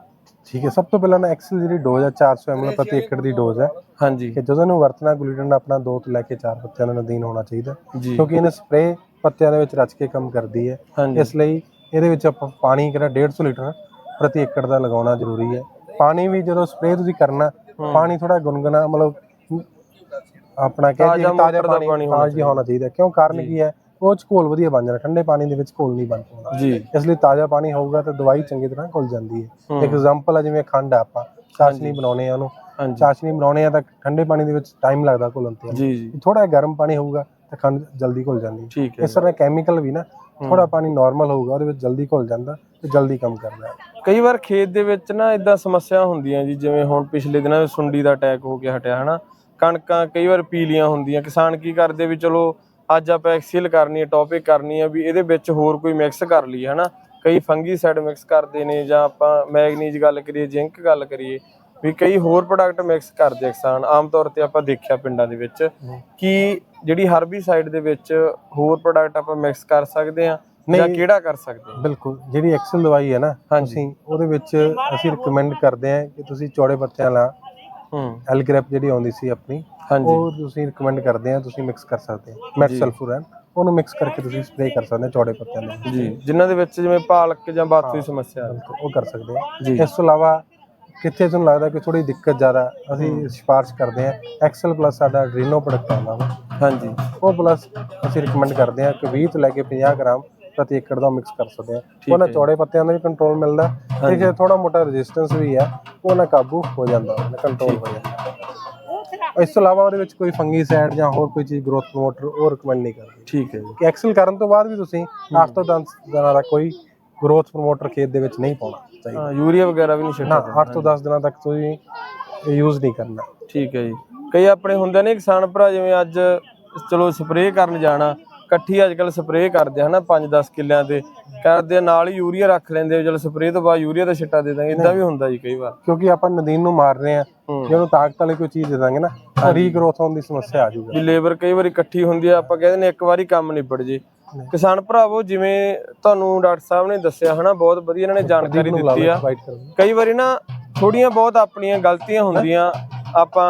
ਠੀਕ ਹੈ ਸਭ ਤੋਂ ਪਹਿਲਾਂ ਨਾ ਐਕਸਲ ਜਿਹੜੀ ਡੋਜ਼ ਹੈ 400 ml ਪ੍ਰਤੀ ਏਕੜ ਦੀ ਡੋਜ਼ ਹੈ। ਹਾਂਜੀ। ਕਿ ਜਦੋਂ ਇਹਨੂੰ ਵਰਤਣਾ ਗੁਲੀਡਨ ਆਪਣਾ 2 ਤੋਂ ਲੈ ਕੇ 4 ਪੱਤਿਆਂ ਦਾ ਨਦੀਨ ਹੋਣਾ ਚਾਹੀਦਾ ਕਿਉਂਕਿ ਇਹਨੇ ਸਪਰੇਅ ਪੱਤਿਆਂ ਦੇ ਵਿੱਚ ਰਚ ਕੇ ਕੰਮ ਕਰਦੀ ਹੈ। ਇਸ ਲਈ ਇਹਦੇ ਵਿੱਚ ਆਪਾਂ ਪਾਣੀ ਕਿਹੜਾ 150 ਲੀਟਰ ਪ੍ਰਤੀ ਏਕੜ ਦਾ ਲਗਾਉਣਾ ਜ਼ਰੂਰੀ ਹੈ। ਪਾਣੀ ਵੀ ਜਦੋਂ ਸਪਰੇਅ ਤੁਸੀਂ ਕਰਨਾ ਪਾਣੀ ਥੋੜਾ ਗੁਨਗੁਨਾ ਮਤਲਬ ਆਪਣਾ ਕਹਿ ਤਾਜ਼ਾ ਪਾਣੀ ਹੋਣਾ ਚਾਹੀਦਾ। ਕਿਉਂ? ਕਾਰਨ ਕੀ ਹੈ? ਉਹ ਚ ਘੋਲ ਵਧੀਆ ਬਣ ਜਾਣਾ ਠੰਡੇ ਪਾਣੀ ਦੇ ਵਿੱਚ ਘੋਲ ਨਹੀਂ ਬਣ ਪਾਉਂਦਾ ਜੀ। ਇਸ ਲਈ ਤਾਜ਼ਾ ਪਾਣੀ ਹੋਊਗਾ ਤਾਂ ਦਵਾਈ ਚੰਗੀ ਤਰ੍ਹਾਂ ਘੁਲ ਜਾਂਦੀ ਹੈ। ਐਗਜ਼ਾਮਪਲ ਹੈ ਜਿਵੇਂ ਖੰਡ ਆ ਆਪਾਂ ਚਾਸ਼ਨੀ ਬਣਾਉਣੇ ਆ ਉਹਨੂੰ। ਚਾਸ਼ਨੀ ਬਣਾਉਣੇ ਆ ਤਾਂ ਠੰਡੇ ਪਾਣੀ ਦੇ ਵਿੱਚ ਟਾਈਮ ਲੱਗਦਾ ਘੁਲਣ ਤੇ। ਜੀ ਜੀ। ਥੋੜਾ ਗਰਮ ਪਾਣੀ ਹੋਊਗਾ ਤਾਂ ਖੰਡ ਜਲਦੀ ਘੁਲ ਜਾਂਦੀ ਹੈ। ਇਸ ਤਰ੍ਹਾਂ ਕੈਮੀਕਲ ਵੀ ਨਾ ਥੋੜਾ ਪਾਣੀ ਨਾਰਮਲ ਹੋਊਗਾ ਉਹਦੇ ਵਿੱਚ ਜਲਦੀ ਘੁਲ ਜਾਂਦਾ ਤੇ ਜਲਦੀ ਕੰਮ ਕਰਦਾ। ਕਈ ਵਾਰ ਖੇਤ ਦੇ ਵਿੱਚ ਨਾ ਇਦਾਂ ਸਮੱਸਿਆ ਹੁੰਦੀਆਂ ਜੀ ਜਿਵੇਂ ਹੁਣ ਪਿਛਲੇ ਦਿਨਾਂ ਵਿੱਚ ਸੁੰਡੀ ਦਾ ਅਟੈਕ ਹੋ ਕੇ ਹਟਿਆ ਹਨਾ? ਕਣਕਾਂ ਕਈ ਵਾਰ ਪੀਲੀਆਂ ਹੁੰਦੀਆਂ ਕਿਸਾਨ ਕੀ ਕਰਦੇ ਵੀ ਚਲੋ ਅੱਜ ਆਪਾਂ ਐਕਸੀਲ ਕਰਨੀ ਹੈ ਟੌਪਿਕ ਕਰਨੀ ਹੈ ਵੀ ਇਹਦੇ ਵਿੱਚ ਹੋਰ ਕੋਈ ਮਿਕਸ ਕਰ ਲਈਏ ਹਨਾ ਕਈ ਫੰਗੀਸਾਈਡ ਮਿਕਸ ਕਰਦੇ ਨੇ ਜਾਂ ਆਪਾਂ ਮੈਗਨੀਜ਼ ਗੱਲ ਕਰੀਏ ਜ਼ਿੰਕ ਗੱਲ ਕਰੀਏ ਵੀ ਕਈ ਹੋਰ ਪ੍ਰੋਡਕਟ ਮਿਕਸ ਕਰਦੇ ਆ ਕਿਸਾਨ ਆਮ ਤੌਰ ਤੇ ਆਪਾਂ ਦੇਖਿਆ ਪਿੰਡਾਂ ਦੇ ਵਿੱਚ ਕਿ ਜਿਹੜੀ ਹਰਬੀਸਾਈਡ ਦੇ ਵਿੱਚ ਹੋਰ ਪ੍ਰੋਡਕਟ ਆਪਾਂ ਮਿਕਸ ਕਰ ਸਕਦੇ ਆ ਜਾਂ। ਕਿਹੜਾ ਕਰ ਸਕਦੇ ਆ ਬਿਲਕੁਲ ਜਿਹੜੀ ਐਕਸਲ ਦਵਾਈ ਹੈ ਨਾ ਹਾਂਜੀ। ਤੁਸੀਂ ਉਹਦੇ ਵਿੱਚ ਅਸੀਂ ਰეკਮੈਂਡ ਕਰਦੇ ਹਾਂ ਕਿ ਤੁਸੀਂ ਚੌੜੇ ਪੱਤਿਆਂ ਨਾਲ ਹੂੰ ਐਲ ਗ੍ਰੈਪ ਜਿਹੜੀ ਆਉਂਦੀ ਸੀ ਆਪਣੀ ਹਾਂਜੀ। ਉਹ ਤੁਸੀਂ ਰეკਮੈਂਡ ਕਰਦੇ ਆ ਤੁਸੀਂ ਮਿਕਸ ਕਰ ਸਕਦੇ ਹੋ ਮੈਟ ਜੀ। ਸਲਫੂਰਨ ਉਹਨੂੰ ਮਿਕਸ ਕਰਕੇ ਤੁਸੀਂ ਸਪਰੇਅ ਕਰ ਸਕਦੇ ਹੋ ਚੌੜੇ ਪੱਤਿਆਂ ਦੇ ਵਿੱਚ। ਜੀ ਜਿਨ੍ਹਾਂ ਦੇ ਵਿੱਚ ਜਿਵੇਂ ਪਾਲਕ ਜਾਂ ਬਾਤ ਦੀ ਸਮੱਸਿਆ ਹੈ ਉਹ ਕਰ ਸਕਦੇ ਆ ਜੀ ਇਸ ਤੋਂ ਇਲਾਵਾ ਕਿੱਥੇ ਤੁਹਾਨੂੰ ਲੱਗਦਾ ਕਿ ਥੋੜੀ ਦਿੱਕਤ ਜ਼ਿਆਦਾ ਅਸੀਂ ਹੂੰ। ਸਿਫਾਰਿਸ਼ ਕਰਦੇ ਆ ਐਕਸਲ ਪਲੱਸ ਸਾਡਾ ਡਰੀਨੋ ਪ੍ਰੋਡਕਟ ਆਉਂਦਾ ਵਾ ਹਾਂਜੀ ਉਹ ਪਲੱਸ ਅਸੀਂ ਰਿਕਮੈਂਡ ਕਰਦੇ ਆ ਕਿ 20 ਤੋਂ ਲੈ ਕੇ 50 ਗ੍ਰਾਮ ਪ੍ਰਤੀ ਏਕੜ ਦਾ ਮਿਕਸ ਕਰ ਸਕਦੇ ਆ ਉਹਨਾਂ ਚੌੜੇ ਪੱਤਿਆਂ ਦਾ ਵੀ ਕੰਟਰੋਲ ਮਿਲਦਾ ਤੇ ਜੇ ਥੋੜਾ ਮੋਟਾ ਰੈਜ਼ਿਸਟੈਂਸ ਵੀ ਹੈ ਉਹ ਨਾ ਕਾਬੂ ਹੋ ਜਾਂਦਾ ਉਹਨਾਂ ਕੰਟਰੋਲ ਹੋ ਜਾਂਦਾ। ਇਸ ਤੋਂ ਇਲਾਵਾ ਉਹਦੇ ਵਿੱਚ ਕੋਈ ਫੰਗੀਸਾਈਡ ਜਾਂ ਹੋਰ ਕੋਈ ਚੀਜ਼ ਗਰੋਥ ਪ੍ਰੋਮੋਟਰ ਉਹ ਰეკਮੈਂਡ ਨਹੀਂ ਕਰਦੇ। ਠੀਕ ਹੈ ਜੀ। ਕਿ ਐਕਸਲ ਕਰਨ ਤੋਂ ਬਾਅਦ ਵੀ ਤੁਸੀਂ 8 ਤੋਂ 10 ਦਿਨਾਂ ਦਾ ਕੋਈ ਗਰੋਥ ਪ੍ਰੋਮੋਟਰ ਖੇਤ ਦੇ ਵਿੱਚ ਨਹੀਂ ਪਾਉਣਾ ਚਾਹੀਦਾ। ਹਾਂ ਯੂਰੀਆ ਵਗੈਰਾ ਵੀ ਨਹੀਂ ਛੱਡਣਾ। 8 ਤੋਂ 10 ਦਿਨਾਂ ਤੱਕ ਤੁਸੀਂ ਯੂਜ਼ ਨਹੀਂ ਕਰਨਾ। ਠੀਕ ਹੈ ਜੀ। ਕਈ ਆਪਣੇ ਹੁੰਦੇ ਨੇ ਕਿਸਾਨ ਭਰਾ ਜਿਵੇਂ ਅੱਜ ਚਲੋ ਸਪਰੇਅ ਕਰਨ ਜਾਣਾ ਇਕੱਠੀ ਅੱਜ ਕੱਲ ਸਪਰੇਅ ਕਰਦੇ ਹਨਾ 5-10 ਕਿੱਲਿਆਂ ਤੇ ਕਰਦੇ ਨਾਲ ਹੀ ਯੂਰੀਆ ਰੱਖ ਲੈਂਦੇ ਚਲੋ ਸਪਰੇਅ ਤੋਂ ਬਾਅਦ ਯੂਰੀਆ ਦਾ ਛਿੱਟਾ ਦੇ ਦਾਂਗੇ ਇਦਾਂ ਵੀ ਹੁੰਦਾ ਜੀ ਕਈ ਵਾਰ। ਕਿਉਂਕਿ ਆਪਾਂ ਨਦੀਨ ਨੂੰ ਮਾਰ ਰਹੇ ਆ। ਜੇ ਉਹਨੂੰ ਤਾਕਤ ਵਾਲੀ ਕੋਈ ਚੀਜ਼ ਦੇ ਦਾਂਗੇ ਨਾ ਰੀਗਰੋਥ ਹੋਣ ਦੀ ਸਮੱਸਿਆ ਆ ਜਾਊਗੀ। ਵੀ ਲੇਬਰ ਕਈ ਵਾਰੀ ਇਕੱਠੀ ਹੁੰਦੀ ਆ ਆਪਾਂ ਕਹਿੰਦੇ ਨੇ ਇੱਕ ਵਾਰੀ ਕੰਮ ਨਿਬੜ ਜੇ। ਕਿਸਾਨ ਭਰਾਵੋ ਜਿਵੇਂ ਤੁਹਾਨੂੰ ਡਾਕਟਰ ਸਾਹਿਬ ਨੇ ਦੱਸਿਆ ਹਨਾ ਬਹੁਤ ਵਧੀਆ ਇਹਨਾਂ ਨੇ ਜਾਣਕਾਰੀ ਦਿੱਤੀ ਆ। ਕਈ ਵਾਰੀ ਨਾ ਥੋੜੀਆਂ ਬਹੁਤ ਆਪਣੀਆਂ ਗਲਤੀਆਂ ਹੁੰਦੀਆਂ ਆਪਾਂ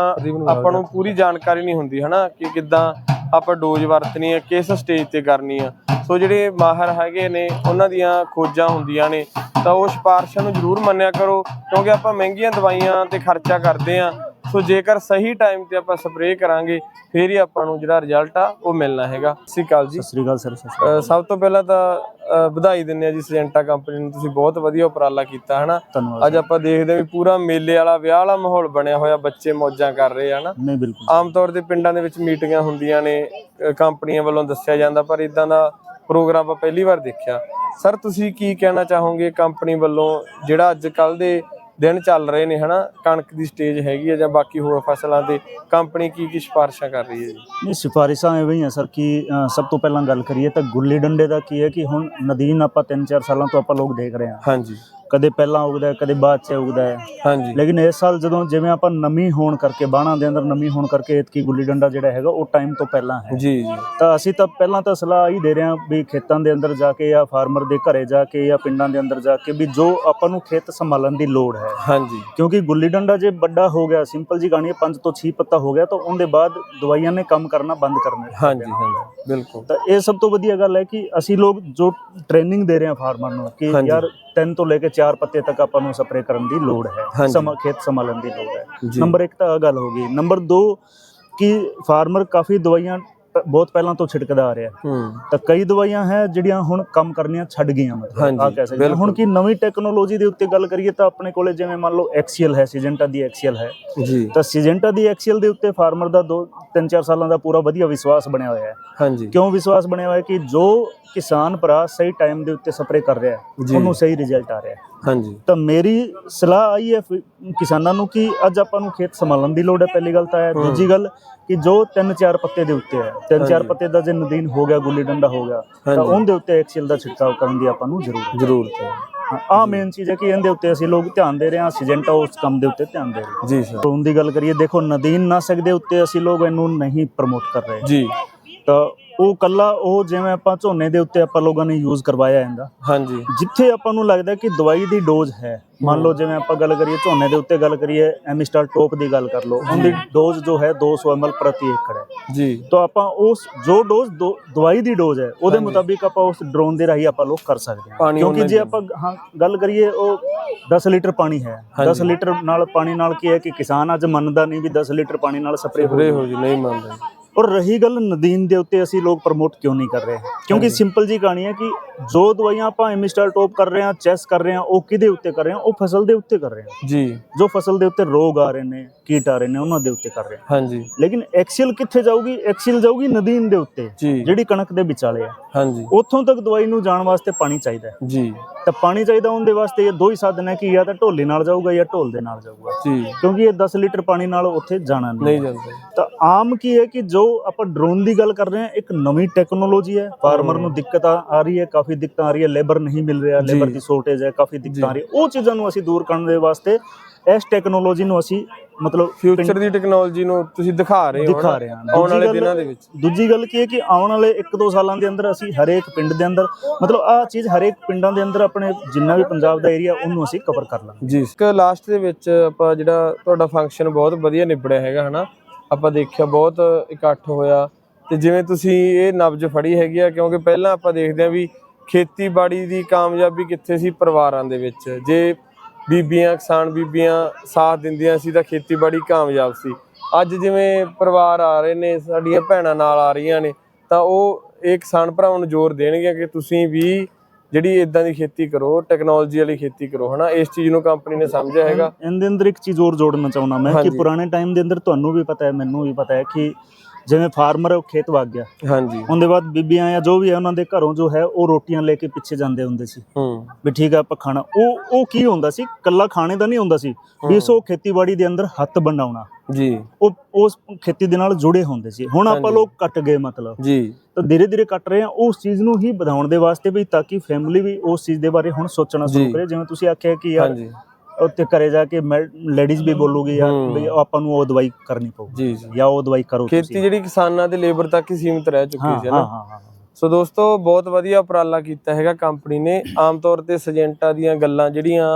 ਆਪਾਂ ਨੂੰ ਪੂਰੀ ਜਾਣਕਾਰੀ ਨਹੀਂ ਹੁੰਦੀ ਹਨਾ ਕਿ ਕਿੱਦਾਂ ਆਪਾਂ ਡੋਜ਼ ਵਰਤਣੀ ਹੈ ਕਿਸ ਸਟੇਜ ਤੇ ਕਰਨੀ ਆ। ਸੋ ਜਿਹੜੇ ਮਾਹਰ ਹੈਗੇ ਨੇ, ਉਹਨਾਂ ਦੀਆਂ ਖੋਜਾਂ ਹੁੰਦੀਆਂ ਨੇ। ਤਾਂ ਉਹ ਸਿਫਾਰਸ਼ਾਂ ਨੂੰ ਜ਼ਰੂਰ ਮੰਨਿਆ ਕਰੋ, ਕਿਉਂਕਿ ਆਪਾਂ ਮਹਿੰਗੀਆਂ ਦਵਾਈਆਂ ਤੇ ਖਰਚਾ ਕਰਦੇ ਆ। ਸੋ ਜੇਕਰ ਸਹੀ ਟਾਈਮ ਤੇ ਆਪਾਂ ਸਪਰੇਅ ਕਰਾਂਗੇ ਫੇਰ ਹੀ ਆਪਾਂ ਨੂੰ ਜਿਹੜਾ ਰਿਜ਼ਲਟ ਆ ਉਹ ਮਿਲਣਾ ਹੈਗਾ। ਸਤਿ ਸ਼੍ਰੀ ਅਕਾਲ ਜੀ। ਸਤਿ ਸ੍ਰੀ ਅਕਾਲ ਸਰ ਸਭ ਤੋਂ ਪਹਿਲਾਂ ਤਾਂ ਵਧਾਈ ਦਿੰਦੇ ਆ ਜੀ ਸਜੈਂਟਾ ਕੰਪਨੀ ਨੂੰ। ਤੁਸੀਂ ਬਹੁਤ ਵਧੀਆ ਉਪਰਾਲਾ ਕੀਤਾ ਹਨਾ? ਅੱਜ ਆਪਾਂ ਦੇਖਦੇ ਵੀ ਪੂਰਾ ਮੇਲੇ ਵਾਲਾ ਵਿਆਹ ਵਾਲਾ ਮਾਹੌਲ ਬਣਿਆ ਹੋਇਆ ਬੱਚੇ ਮੌਜਾਂ ਕਰ ਰਹੇ ਹਨਾ? ਨਹੀਂ ਬਿਲਕੁਲ। ਆਮ ਤੌਰ ਤੇ ਪਿੰਡਾਂ ਦੇ ਵਿੱਚ ਮੀਟਿੰਗਾਂ ਹੁੰਦੀਆਂ ਨੇ ਕੰਪਨੀਆਂ ਵੱਲੋਂ ਦੱਸਿਆ ਜਾਂਦਾ ਪਰ ਇਦਾਂ ਦਾ ਪ੍ਰੋਗਰਾਮ ਆਪਾਂ ਪਹਿਲੀ ਵਾਰ ਦੇਖਿਆ। ਸਰ ਤੁਸੀਂ ਕੀ ਕਹਿਣਾ ਚਾਹੋਗੇ ਕੰਪਨੀ ਵੱਲੋਂ ਜਿਹੜਾ ਅੱਜ ਕੱਲ ਦੇ ਦਿਨ ਚੱਲ ਰਹੇ ਨੇ ਹਨਾ? ਕਣਕ ਦੀ ਸਟੇਜ ਹੈਗੀ ਆ ਜਾਂ ਬਾਕੀ ਹੋਰ ਫਸਲਾਂ ਤੇ ਕੰਪਨੀ ਕੀ ਕੀ ਸਿਫਾਰਿਸ਼ਾਂ ਕਰ ਰਹੀ ਹੈ ਜੀ? ਨਹੀਂ ਸਿਫਾਰਿਸ਼ਾਂ ਐਵੇਂ ਹੀ ਆ ਸਰ ਕਿ ਸਭ ਤੋਂ ਪਹਿਲਾਂ ਗੱਲ ਕਰੀਏ ਤਾਂ ਗੁੱਲੀ ਡੰਡੇ ਦਾ ਕੀ ਹੈ ਕਿ ਹੁਣ ਨਦੀਨ ਆਪਾਂ 3-4 ਸਾਲਾਂ ਤੋਂ ਆਪਾਂ ਲੋਕ ਦੇਖ ਰਹੇ ਹਾਂ। ਹਾਂਜੀ। ਕਦੇ ਪਹਿਲਾਂ ਉਗਦਾ ਹੈ, ਕਦੇ ਬਾਅਦ 'ਚ ਉਗਦਾ ਹੈ। ਹਾਂਜੀ। ਲੇਕਿਨ ਇਸ ਸਾਲ ਜਦੋਂ ਜਿਵੇਂ ਆਪਾਂ ਨਮੀ ਹੋਣ ਕਰਕੇ ਬਾਣਾ ਦੇ ਅੰਦਰ ਨਮੀ ਹੋਣ ਕਰਕੇ ਇਤਕੀ ਗੁੱਲੀ ਡੰਡਾ ਜਿਹੜਾ ਹੈਗਾ ਉਹ ਟਾਈਮ ਤੋਂ ਪਹਿਲਾਂ ਹੈ। ਜੀ ਜੀ। ਤਾਂ ਅਸੀਂ ਤਾਂ ਪਹਿਲਾਂ ਤਾਂ ਸਲਾਹ ਹੀ ਦੇ ਰਹੇ ਹਾਂ ਵੀ ਖੇਤਾਂ ਦੇ ਅੰਦਰ ਜਾ ਕੇ ਜਾਂ ਫਾਰਮਰ ਦੇ ਘਰੇ ਜਾ ਕੇ ਜਾਂ ਪਿੰਡਾਂ ਦੇ ਅੰਦਰ ਜਾ ਕੇ ਵੀ ਜੋ ਆਪਾਂ ਨੂੰ ਖੇਤ ਸੰਭਾਲਣ ਦੀ ਲੋੜ ਹੈ। ਹਾਂਜੀ। ਕਿਉਂਕਿ ਗੁੱਲੀ ਡੰਡਾ ਜੇ ਵੱਡਾ ਹੋ ਗਿਆ ਸਿੰਪਲ ਜੀ ਹੈ 5 ਤੋਂ 6 ਪੱਤਾ ਹੋ ਗਿਆ ਤਾਂ ਉਹਦੇ ਬਾਅਦ ਦਵਾਈਆਂ ਨੇ ਕੰਮ ਕਰਨਾ ਬੰਦ ਕਰਨਾ। ਹਾਂਜੀ ਹਾਂਜੀ। ਬਿਲਕੁਲ ਤਾਂ ਇਹ ਸਭ ਤੋਂ ਵਧੀਆ ਗੱਲ ਹੈ ਕਿ ਅਸੀਂ ਲੋਕ ਜੋ ਟ੍ਰੇਨਿੰਗ ਦੇ ਰਹੇ ਹਾਂ ਫਾਰਮਰ ਨੂੰ ਕਿ। ਯਾਰ 3 ਤੋਂ ਲੈ ਕੇ 4 ਪੱਤੇ ਤੱਕ ਆਪਾਂ ਨੂੰ ਸਪਰੇਅ ਕਰਨ ਦੀ ਲੋੜ ਹੈ। ਸਮਾ ਖੇਤ ਸੰਭਾਲਣ ਦੀ ਲੋੜ ਹੈ ਨੰਬਰ 1 ਤਾਂ ਇਹ ਗੱਲ ਹੋ ਗਈ ਨੰਬਰ 2 ਕਿ ਫਾਰਮਰ ਕਾਫੀ ਦਵਾਈਆਂ ਬਹੁਤ ਪਹਿਲਾਂ ਤੋਂ ਛਿੜਕਦਾ ਆ ਰਿਹਾ। ਤਾਂ ਕਈ ਦਵਾਈਆਂ ਹੈ ਜਿਹੜੀਆਂ ਹੁਣ ਕੰਮ ਕਰਨੀਆਂ ਛੱਡ ਗਈਆਂ ਮਤਲਬ ਆ ਕਹਿ ਸਕਦੇ। ਹੁਣ ਕੀ ਨਵੀਂ ਟੈਕਨੋਲੋਜੀ ਦੇ ਉੱਤੇ ਗੱਲ ਕਰੀਏ ਤਾਂ ਆਪਣੇ ਕੋਲੇ ਜਿਵੇਂ ਮੰਨ ਲਓ ਐਕਸੀਅਲ ਹੈ ਸਿਜੈਂਟਾ ਦੀ ਐਕਸੀਅਲ ਹੈ। ਜੀ। ਤਾਂ ਸਿਜੈਂਟਾ ਦੀ ਐਕਸੀਅਲ ਦੇ ਉੱਤੇ ਫਾਰਮਰ ਦਾ ਦੋ ਤਿੰਨ ਚਾਰ ਸਾਲਾਂ ਦਾ ਪੂਰਾ ਵਧੀਆ ਵਿਸ਼ਵਾਸ ਬਣਿਆ ਹੋਇਆ ਹੈ। ਹਾਂਜੀ। ਕਿਉਂ ਵਿਸ਼ਵਾਸ ਬਣਿਆ ਹੋਇਆ ਹੈ ਕਿ ਜੋ ਕਿਸਾਨ ਭਰਾ ਸਹੀ ਟਾਈਮ ਦੇ ਉੱਤੇ ਸਪਰੇ ਕਰ ਰਿਹਾ ਹੈ। ਉਹਨੂੰ ਸਹੀ ਰਿਜ਼ਲਟ ਆ ਰਿਹਾ ਹੈ। ਹਾਂਜੀ। ਤਾਂ ਮੇਰੀ ਸਲਾਹ ਆਈ ਹੈ ਕਿਸਾਨਾਂ ਨੂੰ ਕਿ ਅੱਜ ਆਪਾਂ ਨੂੰ ਖੇਤ ਸੰਭਾਲਣ ਦੀ ਲੋੜ ਹੈ ਪਹਿਲੀ ਗੱਲ ਤਾਂ ਹੈ। ਦੂਜੀ ਗੱਲ ਕਿ ਜੋ ਤਿੰਨ ਚਾਰ ਪੱਤੇ ਦੇ ਉੱਤੇ ਹੈ ਤਿੰਨ ਚਾਰ। ਪੱਤੇ ਦਾ ਜੇ ਨਦੀਨ ਹੋ ਗਿਆ ਗੁੱਲੀ ਡੰਡਾ ਹੋ ਗਿਆ ਤਾਂ। ਉਹਦੇ ਉੱਤੇ ਐਕਸੀਅਲ ਦਾ ਛਿੜਕਾਅ ਕਰਨ ਦੀ ਆਪਾਂ ਨੂੰ ਜ਼ਰੂਰਤ ਹੈ। ਜ਼ਰੂਰਤ ਹੈ। ਆਹ ਮੇਨ ਚੀਜ਼ ਹੈ ਕਿ ਇਹਦੇ ਉੱਤੇ ਅਸੀਂ ਲੋਕ ਧਿਆਨ ਦੇ ਰਹੇ ਹਾਂ ਸਿਜੈਂਟਾ ਉਸ ਕੰਮ ਦੇ ਉੱਤੇ ਧਿਆਨ ਦੇ ਰਹੇ ਹਾਂ। ਜੀ ਸਰ। ਡਰੋਨ ਦੀ ਗੱਲ ਕਰੀਏ ਦੇਖੋ ਨਦੀਨ ਨਾਸਕ ਦੇ ਉੱਤੇ ਅਸੀਂ ਲੋਕ ਇਹਨੂੰ ਨਹੀਂ ਪ੍ਰਮੋਟ ਕਰ ਰਹੇ। ਜੀ। ਤਾਂ ਉਹ ਕੱਲਾ ਉਹ ਜਿਵੇਂ ਆਪਾਂ ਝੋਨੇ ਦੇ ਉੱਤੇ ਆਪਾਂ ਲੋਕਾਂ ਨੇ ਯੂਜ਼ ਕਰਵਾਇਆ ਇਹਦਾ। ਹਾਂਜੀ। ਜਿੱਥੇ ਆਪਾਂ ਨੂੰ ਲੱਗਦਾ ਕਿ ਦਵਾਈ ਦੀ ਡੋਜ਼ ਹੈ ਮੰਨ ਲਓ ਜਿਵੇਂ ਆਪਾਂ ਗੱਲ ਕਰੀਏ ਝੋਨੇ ਦੇ ਉੱਤੇ ਗੱਲ ਕਰੀਏ ਐਮਿਸਟਰ ਟੋਪ ਦੀ ਗੱਲ ਕਰ ਲਓ ਉਹਦੀ ਡੋਜ਼ ਜੋ ਹੈ 200 ml ਪ੍ਰਤੀ ਏਕੜ ਹੈ। ਜੀ। ਤਾਂ ਆਪਾਂ ਉਸ ਜੋ ਡੋਜ਼ ਦਵਾਈ ਦੀ ਡੋਜ਼ ਹੈ ਉਹਦੇ। ਮੁਤਾਬਿਕ ਆਪਾਂ ਉਸ ਡਰੋਨ ਦੇ ਰਾਹੀਂ ਆਪਾਂ ਲੋਕ ਕਰ ਸਕਦੇ ਹਾਂ। ਕਿਉਂਕਿ ਜੇ ਆਪਾਂ ਹਾਂ ਗੱਲ ਕਰੀਏ ਉਹ 10 ਲੀਟਰ ਪਾਣੀ ਹੈ। ਹਾਂਜੀ। 10 ਲੀਟਰ ਨਾਲ ਪਾਣੀ ਨਾਲ ਕੀ ਹੈ ਕਿ ਕਿਸਾਨ ਅੱਜ ਮੰਨਦਾ ਨਹੀਂ ਵੀ 10 ਲੀਟਰ ਪਾਣੀ ਨਾਲ ਸਪਰੇਅ ਸਪਰੇ ਹੋ ਜੀ ਨਹੀਂ ਮੰਨਦੇ। ਔਰ ਰਹੀ ਗੱਲ ਨਦੀਨ ਦੇ ਉੱਤੇ ਅਸੀਂ ਲੋਕ ਪ੍ਰਮੋਟ ਕਿਉਂ ਨਹੀਂ ਕਰ ਰਹੇ? ਕਿਉਂਕਿ। ਸਿੰਪਲ ਜੀ ਕਹਾਣੀ ਹੈ ਕਿ ਜੋ ਦਵਾਈਆਂ ਆਪਾਂ ਐਮਿਸਟਰ ਟੋਪ ਕਰ ਰਹੇ ਹਾਂ ਚੈਸ ਕਰ ਰਹੇ ਹਾਂ ਉਹ ਕਿਹਦੇ ਉੱਤੇ ਕਰ ਰਹੇ ਹਾਂ? ਉਹ ਫਸਲ ਦੇ ਉੱਤੇ ਕਰ ਰਹੇ ਹਾਂ। ਜੀ। ਜੋ ਫਸਲ ਦੇ ਉੱਤੇ ਰੋਗ ਆ ਰਹੇ ਨੇ ਕੀਟ ਆ ਰਹੇ ਨੇ ਉਹਨਾਂ ਦੇ ਉੱਤੇ ਕਰ ਰਹੇ ਹਾਂ। ਹਾਂਜੀ। ਲੇਕਿਨ ਐਕਸੀਅਲ ਕਿੱਥੇ ਜਾਊਗੀ? ਐਕਸੀਅਲ ਜਾਊਗੀ ਨਦੀਨ ਦੇ ਉੱਤੇ ਜਿਹੜੀ ਕਣਕ ਦੇ ਵਿਚਾਲੇ ਹੈ ਹਾਂਜੀ। ਉੱਥੋਂ ਤੱਕ ਦਵਾਈ ਨੂੰ ਜਾਣ ਵਾਸਤੇ ਪਾਣੀ ਚਾਹੀਦਾ ਹੈ। ਜੀ। ਤਾਂ ਪਾਣੀ ਚਾਹੀਦਾ ਉਹਦੇ ਵਾਸਤੇ ਇਹ ਦੋ ਹੀ ਸਾਧਨ ਹੈ ਕਿ ਜਾਂ ਤਾਂ ਢੋਲੇ ਨਾਲ ਜਾਊਗਾ ਜਾਂ ਢੋਲ ਦੇ ਨਾਲ ਜਾਊਗਾ। ਜੀ। ਕਿਉਂਕਿ ਇਹ 10 ਲੀਟਰ ਪਾਣੀ ਨਾਲ ਉੱਥੇ ਜਾਣਾ ਨਹੀਂ। ਨਹੀਂ ਹੈ। ਜਾਂਦੇ। ਤਾਂ ਆਮ ਕੀ ਹੈ ਕਿ ਜੋ ਆਪਾਂ ਡਰੋਨ ਦੀ ਗੱਲ ਕਰ ਰਹੇ ਹਾਂ। ਇੱਕ ਨਵੀਂ ਟੈਕਨੋਲੋਜੀ ਹੈ। ਫਾਰਮਰ ਨੂੰ ਦਿੱਕਤ ਆ ਆ ਰਹੀ ਹੈ। ਕਾਫੀ ਦਿੱਕਤਾਂ ਆ ਰਹੀ ਹੈ। ਲੇਬਰ ਨਹੀਂ ਮਿਲ ਰਿਹਾ। ਜੀ। ਲੇਬਰ ਦੀ ਸ਼ੋਰਟੇਜ ਹੈ। ਕਾਫੀ ਜੀ। ਦਿੱਕਤਾਂ ਆ ਰਹੀ ਉਹ ਚੀਜ਼ਾਂ ਨੂੰ ਅਸੀਂ ਦੂਰ ਕਰਨ ਦੇ ਵਾਸਤੇ ਇਸ ਟੈਕਨੋਲੋਜੀ ਨੂੰ ਅਸੀਂ ਮਤਲਬ ਫਿਊਚਰ ਦੀ ਟੈਕਨੋਲੋਜੀ ਨੂੰ ਤੁਸੀਂ ਦਿਖਾ ਰਹੇ ਹੋ ਦਿਖਾ ਰਹੇ ਹਾਂ। ਆਉਣ ਵਾਲੇ ਦਿਨਾਂ ਦੇ ਵਿੱਚ। ਦੂਜੀ ਗੱਲ ਕੀ ਹੈ ਕਿ ਆਉਣ ਵਾਲੇ 1-2 ਸਾਲਾਂ ਦੇ ਅੰਦਰ ਅਸੀਂ ਹਰੇਕ ਪਿੰਡ ਦੇ ਅੰਦਰ ਮਤਲਬ ਆਹ ਚੀਜ਼ ਹਰੇਕ ਪਿੰਡਾਂ ਦੇ ਅੰਦਰ ਆਪਣੇ ਜਿੰਨਾ ਵੀ ਪੰਜਾਬ ਦਾ ਏਰੀਆ ਉਹਨੂੰ ਅਸੀਂ ਕਵਰ ਕਰ ਲਾਂਗੇ। ਜੀ। ਇੱਕ ਲਾਸਟ ਦੇ ਵਿੱਚ ਆਪਾਂ ਜਿਹੜਾ ਤੁਹਾਡਾ ਫੰਕਸ਼ਨ ਬਹੁਤ ਵਧੀਆ ਨਿਬੜਿਆ ਹੈਗਾ ਹਨਾ? ਆਪਾਂ ਦੇਖਿਆ ਬਹੁਤ ਇਕੱਠ ਹੋਇਆ। ਤੇ ਜਿਵੇਂ ਤੁਸੀਂ ਇਹ ਨਬਜ ਫੜੀ ਹੈਗੀ ਆ, ਕਿਉਂਕਿ ਪਹਿਲਾਂ ਆਪਾਂ ਦੇਖਦੇ ਆ ਵੀ ਖੇਤੀਬਾੜੀ ਦੀ ਕਾਮਯਾਬੀ ਕਿੱਥੇ ਸੀ ਪਰਿਵਾਰਾਂ ਦੇ ਵਿੱਚ। ਜੇ ਬੀਬੀਆਂ, ਕਿਸਾਨ ਬੀਬੀਆਂ ਸਾਥ ਦਿੰਦੀਆਂ ਸੀ ਤਾਂ ਖੇਤੀਬਾੜੀ ਕਾਮਯਾਬ ਸੀ। ਅੱਜ ਜਿਵੇਂ ਪਰਿਵਾਰ ਆ ਰਹੇ ਨੇ, ਸਾਡੀਆਂ ਭੈਣਾਂ ਨਾਲ ਆ ਰਹੀਆਂ ਨੇ, ਤਾਂ ਉਹ ਇਹ ਕਿਸਾਨ ਭਰਾਵਾਂ ਨੂੰ ਜ਼ੋਰ ਦੇਣਗੇ ਕਿ ਤੁਸੀਂ ਵੀ ਜਿਹੜੀ ਇਦਾਂ ਦੀ ਖੇਤੀ ਕਰੋ ਟੈਕਨੋਲੋਜੀ ਵਾਲੀ ਖੇਤੀ ਕਰੋ ਹਨਾ? ਇਸ ਚੀਜ਼ ਨੂੰ ਕੰਪਨੀ ਨੇ ਸਮਝਿਆ ਹੈਗਾ। ਇਹਦੇ ਅੰਦਰ ਇੱਕ ਚੀਜ਼ ਹੋਰ ਜੋੜਨਾ ਚਾਹੁੰਦਾ ਮੈਂ ਕਿ। ਪੁਰਾਣੇ ਟਾਈਮ ਦੇ ਅੰਦਰ ਤੁਹਾਨੂੰ ਵੀ ਪਤਾ ਹੈ ਮੈਨੂੰ ਵੀ ਪਤਾ ਹੈ ਕਿ ਜਿਵੇਂ ਫਾਰਮਰ ਖੇਤ ਵਗ ਗਿਆ। ਹਾਂਜੀ। ਉਹਦੇ ਬਾਅਦ ਬੀਬੀਆਂ ਜਾਂ ਜੋ ਵੀ ਹੈ ਉਹਨਾਂ ਦੇ ਘਰੋਂ ਜੋ ਹੈ ਉਹ ਰੋਟੀਆਂ ਲੈ ਕੇ ਪਿੱਛੇ ਜਾਂਦੇ ਹੁੰਦੇ ਸੀ। ਹੂੰ। ਵੀ ਠੀਕ ਆ ਆਪਾਂ ਖਾਣਾ। ਉਹ ਉਹ ਕੀ ਹੁੰਦਾ ਸੀ? ਕੱਲਾ ਖਾਣੇ ਦਾ ਨਹੀਂ ਹੁੰਦਾ ਸੀ। ਵੀ ਸੋ ਖੇਤੀਬਾੜੀ ਦੇ ਅੰਦਰ ਹੱਥ ਬਣਾਉਣਾ। ਜੀ। ਉਹ ਉਸ ਖੇਤੀ ਦੇ ਨਾਲ ਜੁੜੇ ਹੁੰਦੇ ਸੀ। ਹੁਣ ਆਪਾਂ। ਲੋਕ ਕੱਟ ਗਏ ਮਤਲਬ। ਜੀ। ਤਾਂ ਧੀਰੇ ਧੀਰੇ ਕੱਟ ਰਹੇ ਆ। ਉਸ ਚੀਜ਼ ਨੂੰ ਹੀ ਵਧਾਉਣ ਦੇ ਵਾਸਤੇ ਵੀ ਤਾਂ ਕਿ ਫੈਮਿਲੀ ਵੀ ਉਸ ਚੀਜ਼ ਦੇ ਬਾਰੇ ਹੁਣ ਸੋਚਣਾ ਸ਼ੁਰੂ। ਕਰੇ। ਜਿਵੇਂ ਤੁਸੀਂ ਆਖਿਆ ਕਿ ਯਾਰ ਹਾਂਜੀ। ਉੱਥੇ ਘਰੇ ਜਾ ਕੇ ਲੇਡੀਜ਼ ਵੀ ਬੋਲੂਗੀ ਯਾਰ। ਵੀ ਆਪਾਂ ਨੂੰ ਉਹ ਦਵਾਈ ਕਰਨੀ ਪਊਗੀ। ਜੀ ਜੀ। ਜਾਂ ਉਹ ਦਵਾਈ ਕਰੋ ਖੇਤੀ ਜਿਹੜੀ ਕਿਸਾਨਾਂ ਦੇ ਲੇਬਰ ਤੱਕ ਹੀ ਸੀਮਿਤ ਰਹਿ ਚੁੱਕੀ ਸੀ ਹਾਂ ਨਾ? ਹਾਂ ਹਾਂ। ਸੋ ਦੋਸਤੋ ਬਹੁਤ ਵਧੀਆ ਉਪਰਾਲਾ ਕੀਤਾ ਹੈਗਾ ਕੰਪਨੀ ਨੇ। ਆਮ ਤੌਰ ਤੇ ਸਜੈਂਟਾ ਦੀਆਂ ਗੱਲਾਂ ਜਿਹੜੀਆਂ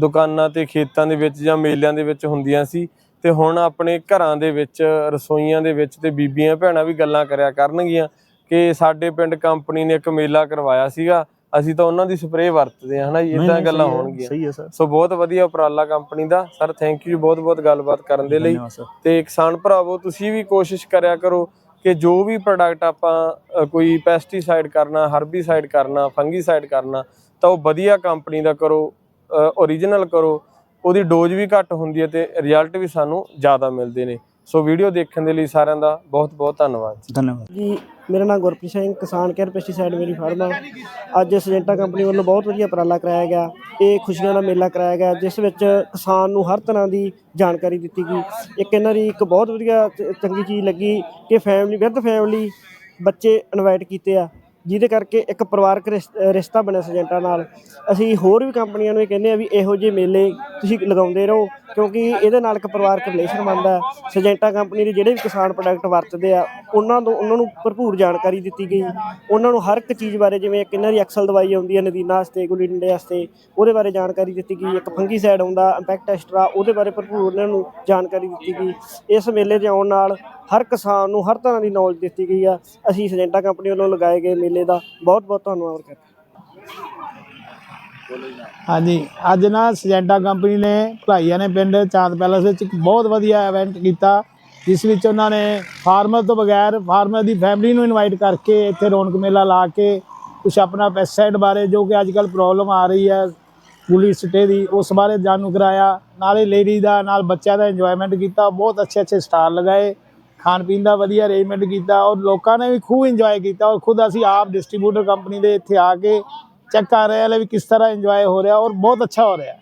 ਦੁਕਾਨਾਂ ਤੇ ਖੇਤਾਂ ਦੇ ਵਿੱਚ ਜਾਂ ਮੇਲਿਆਂ ਦੇ ਵਿੱਚ ਹੁੰਦੀਆਂ ਸੀ ਤੇ ਹੁਣ ਆਪਣੇ ਘਰਾਂ ਦੇ ਵਿੱਚ ਰਸੋਈਆਂ ਦੇ ਵਿੱਚ ਤੇ ਬੀਬੀਆਂ ਭੈਣਾਂ ਵੀ ਗੱਲਾਂ ਕਰਿਆ ਕਰਨਗੀਆਂ ਕਿ ਸਾਡੇ ਪਿੰਡ ਕੰਪਨੀ ਨੇ ਇੱਕ ਮੇਲਾ ਕਰਵਾਇਆ ਸੀਗਾ ਅਸੀਂ ਤਾਂ ਉਹਨਾਂ ਦੀ ਸਪਰੇਅ ਵਰਤਦੇ ਹਾਂ ਹਨਾ ਜੀ? ਇਦਾਂ ਗੱਲਾਂ ਹੋਣਗੀਆਂ। ਸਹੀ ਹੈ ਸਰ। ਸੋ ਬਹੁਤ ਵਧੀਆ ਉਪਰਾਲਾ ਕੰਪਨੀ ਦਾ। ਸਰ ਥੈਂਕ ਯੂ ਬਹੁਤ ਬਹੁਤ ਗੱਲਬਾਤ ਕਰਨ ਦੇ ਲਈ। ਤੇ ਕਿਸਾਨ ਭਰਾਵੋ ਤੁਸੀਂ ਵੀ ਕੋਸ਼ਿਸ਼ ਕਰਿਆ ਕਰੋ ਕਿ ਜੋ ਵੀ ਪ੍ਰੋਡਕਟ ਆਪਾਂ ਕੋਈ ਪੈਸਟੀਸਾਈਡ ਕਰਨਾ ਹਰਬੀਸਾਈਡ ਕਰਨਾ ਫੰਗੀਸਾਈਡ ਕਰਨਾ ਤਾਂ ਉਹ ਵਧੀਆ ਕੰਪਨੀ ਦਾ ਕਰੋ ਓਰੀਜਨਲ ਕਰੋ। ਉਹਦੀ ਡੋਜ਼ ਵੀ ਘੱਟ ਹੁੰਦੀ ਹੈ ਤੇ ਰਿਜ਼ਲਟ ਵੀ ਸਾਨੂੰ ਜ਼ਿਆਦਾ ਮਿਲਦੇ ਨੇ। ਸੋ ਵੀਡੀਓ ਦੇਖਣ ਦੇ ਲਈ ਸਾਰਿਆਂ ਦਾ ਬਹੁਤ ਬਹੁਤ ਧੰਨਵਾਦ ਧੰਨਵਾਦ। ਜੀ ਮੇਰਾ ਨਾਮ ਗੁਰਪ੍ਰੀਤ ਸਿੰਘ ਕਿਸਾਨ ਕੇਅਰ ਪੈਸਟੀਸਾਈਡ ਮੇਰੀ ਫਰਮ ਆ। ਅੱਜ ਸਜੈਂਟਾ ਕੰਪਨੀ ਵੱਲੋਂ ਬਹੁਤ ਵਧੀਆ ਉਪਰਾਲਾ ਕਰਾਇਆ ਗਿਆ। ਇਹ ਖੁਸ਼ੀਆਂ ਦਾ ਮੇਲਾ ਕਰਾਇਆ ਗਿਆ ਜਿਸ ਵਿੱਚ ਕਿਸਾਨ ਨੂੰ ਹਰ ਤਰ੍ਹਾਂ ਦੀ ਜਾਣਕਾਰੀ ਦਿੱਤੀ ਗਈ। ਇੱਕ ਇਹਨਾਂ ਦੀ ਇੱਕ ਬਹੁਤ ਵਧੀਆ ਚ- ਚੰਗੀ ਚੀਜ਼ ਲੱਗੀ ਕਿ ਫੈਮਿਲੀ ਵਿਦ ਫੈਮਿਲੀ ਬੱਚੇ ਇਨਵਾਈਟ ਕੀਤੇ ਆ। ਜਿਹਦੇ ਕਰਕੇ ਇੱਕ ਪਰਿਵਾਰਕ ਰਿਸ- ਰਿਸ਼ਤਾ ਬਣਿਆ ਸਜੈਂਟਾ ਨਾਲ। ਅਸੀਂ ਹੋਰ ਵੀ ਕੰਪਨੀਆਂ ਨੂੰ ਇਹ ਕਹਿੰਦੇ ਆ ਵੀ ਇਹੋ ਜਿਹੇ ਮੇਲੇ ਤੁਸੀਂ ਲਗਾਉਂਦੇ ਰਹੋ, ਕਿਉਂਕਿ ਇਹਦੇ ਨਾਲ ਇੱਕ ਪਰਿਵਾਰਕ ਰਿਲੇਸ਼ਨ ਬਣਦਾ ਸਜੈਂਟਾ ਕੰਪਨੀ ਦੇ ਜਿਹੜੇ ਵੀ ਕਿਸਾਨ ਪ੍ਰੋਡਕਟ ਵਰਤਦੇ ਆ, ਉਹਨਾਂ ਤੋਂ, ਉਹਨਾਂ ਨੂੰ ਭਰਪੂਰ ਜਾਣਕਾਰੀ ਦਿੱਤੀ ਗਈ। ਉਹਨਾਂ ਨੂੰ ਹਰ ਇੱਕ ਚੀਜ਼ ਬਾਰੇ ਜਿਵੇਂ ਇੱਕ ਇਹਨਾਂ ਦੀ ਐਕਸਲ ਦਵਾਈ ਆਉਂਦੀ ਹੈ ਨਦੀਨਾ ਵਾਸਤੇ ਗੁੱਲੀ ਡੰਡੇ ਵਾਸਤੇ, ਉਹਦੇ ਬਾਰੇ ਜਾਣਕਾਰੀ ਦਿੱਤੀ ਗਈ। ਇੱਕ ਫੰਗੀਸਾਈਡ ਆਉਂਦਾ ਇੰਪੈਕਟ ਐਕਸਟਰਾ ਉਹਦੇ ਬਾਰੇ ਭਰਪੂਰ ਉਹਨਾਂ ਨੂੰ ਜਾਣਕਾਰੀ ਦਿੱਤੀ ਗਈ। ਇਸ ਮੇਲੇ 'ਤੇ ਆਉਣ ਨਾਲ ਹਰ ਕਿਸਾਨ ਨੂੰ ਹਰ ਤਰ੍ਹਾਂ ਦੀ ਨੌਲੇਜ ਦਿੱਤੀ ਗਈ ਆ। ਅਸੀਂ ਸਜੈਂਟਾ ਕੰਪਨੀ ਵੱਲੋਂ ਲਗਾਏ ਗਏ ਮੇਲੇ ਦਾ ਬਹੁਤ ਬਹੁਤ ਧੰਨਵਾਦ ਕਰਦੇ ਹਾਂਜੀ, ਅੱਜ ਨਾ ਸਜੈਂਟਾ ਕੰਪਨੀ ਨੇ ਭਲਾਈਆਂ ਨੇ ਪਿੰਡ ਚਾਂਦ ਪੈਲਸ ਵਿੱਚ ਇੱਕ ਬਹੁਤ ਵਧੀਆ ਇਵੈਂਟ ਕੀਤਾ, ਜਿਸ ਵਿੱਚ ਉਹਨਾਂ ਨੇ ਫਾਰਮਰ ਤੋਂ ਬਗੈਰ ਫਾਰਮਰ ਦੀ ਫੈਮਿਲੀ ਨੂੰ ਇਨਵਾਈਟ ਕਰਕੇ ਇੱਥੇ ਰੌਣਕ ਮੇਲਾ ਲਾ ਕੇ ਕੁਛ ਆਪਣਾ ਪੈਸਟਸਾਈਡ ਬਾਰੇ ਜੋ ਕਿ ਅੱਜ ਕੱਲ੍ਹ ਪ੍ਰੋਬਲਮ ਆ ਰਹੀ ਹੈ ਗੁਲੀ ਸਟੇ ਦੀ, ਉਸ ਬਾਰੇ ਜਾਣੂ ਕਰਾਇਆ। ਨਾਲੇ ਲੇਡੀ ਦਾ, ਨਾਲ ਬੱਚਿਆਂ ਦਾ ਇੰਜੋਇਮੈਂਟ ਕੀਤਾ, ਬਹੁਤ ਅੱਛੇ ਅੱਛੇ ਸਟਾਰ ਲਗਾਏ। ਖਾਣ ਪੀਣ ਦਾ ਵਧੀਆ ਅਰੇਂਜਮੈਂਟ ਕੀਤਾ, ਔਰ ਲੋਕਾਂ ਨੇ ਵੀ ਖੂਬ ਇੰਜੋਏ ਕੀਤਾ, ਔਰ ਖੁਦ ਅਸੀਂ ਆਪ ਡਿਸਟ੍ਰੀਬਿਊਟਰ ਕੰਪਨੀ ਦੇ ਇੱਥੇ ਆ ਕੇ ਚੈੱਕ ਕਰ ਰਹੇ ਹਾਂ ਵੀ ਕਿਸ ਤਰ੍ਹਾਂ ਇੰਜੋਏ ਹੋ ਰਿਹਾ, ਔਰ ਬਹੁਤ ਅੱਛਾ ਹੋ ਰਿਹਾ।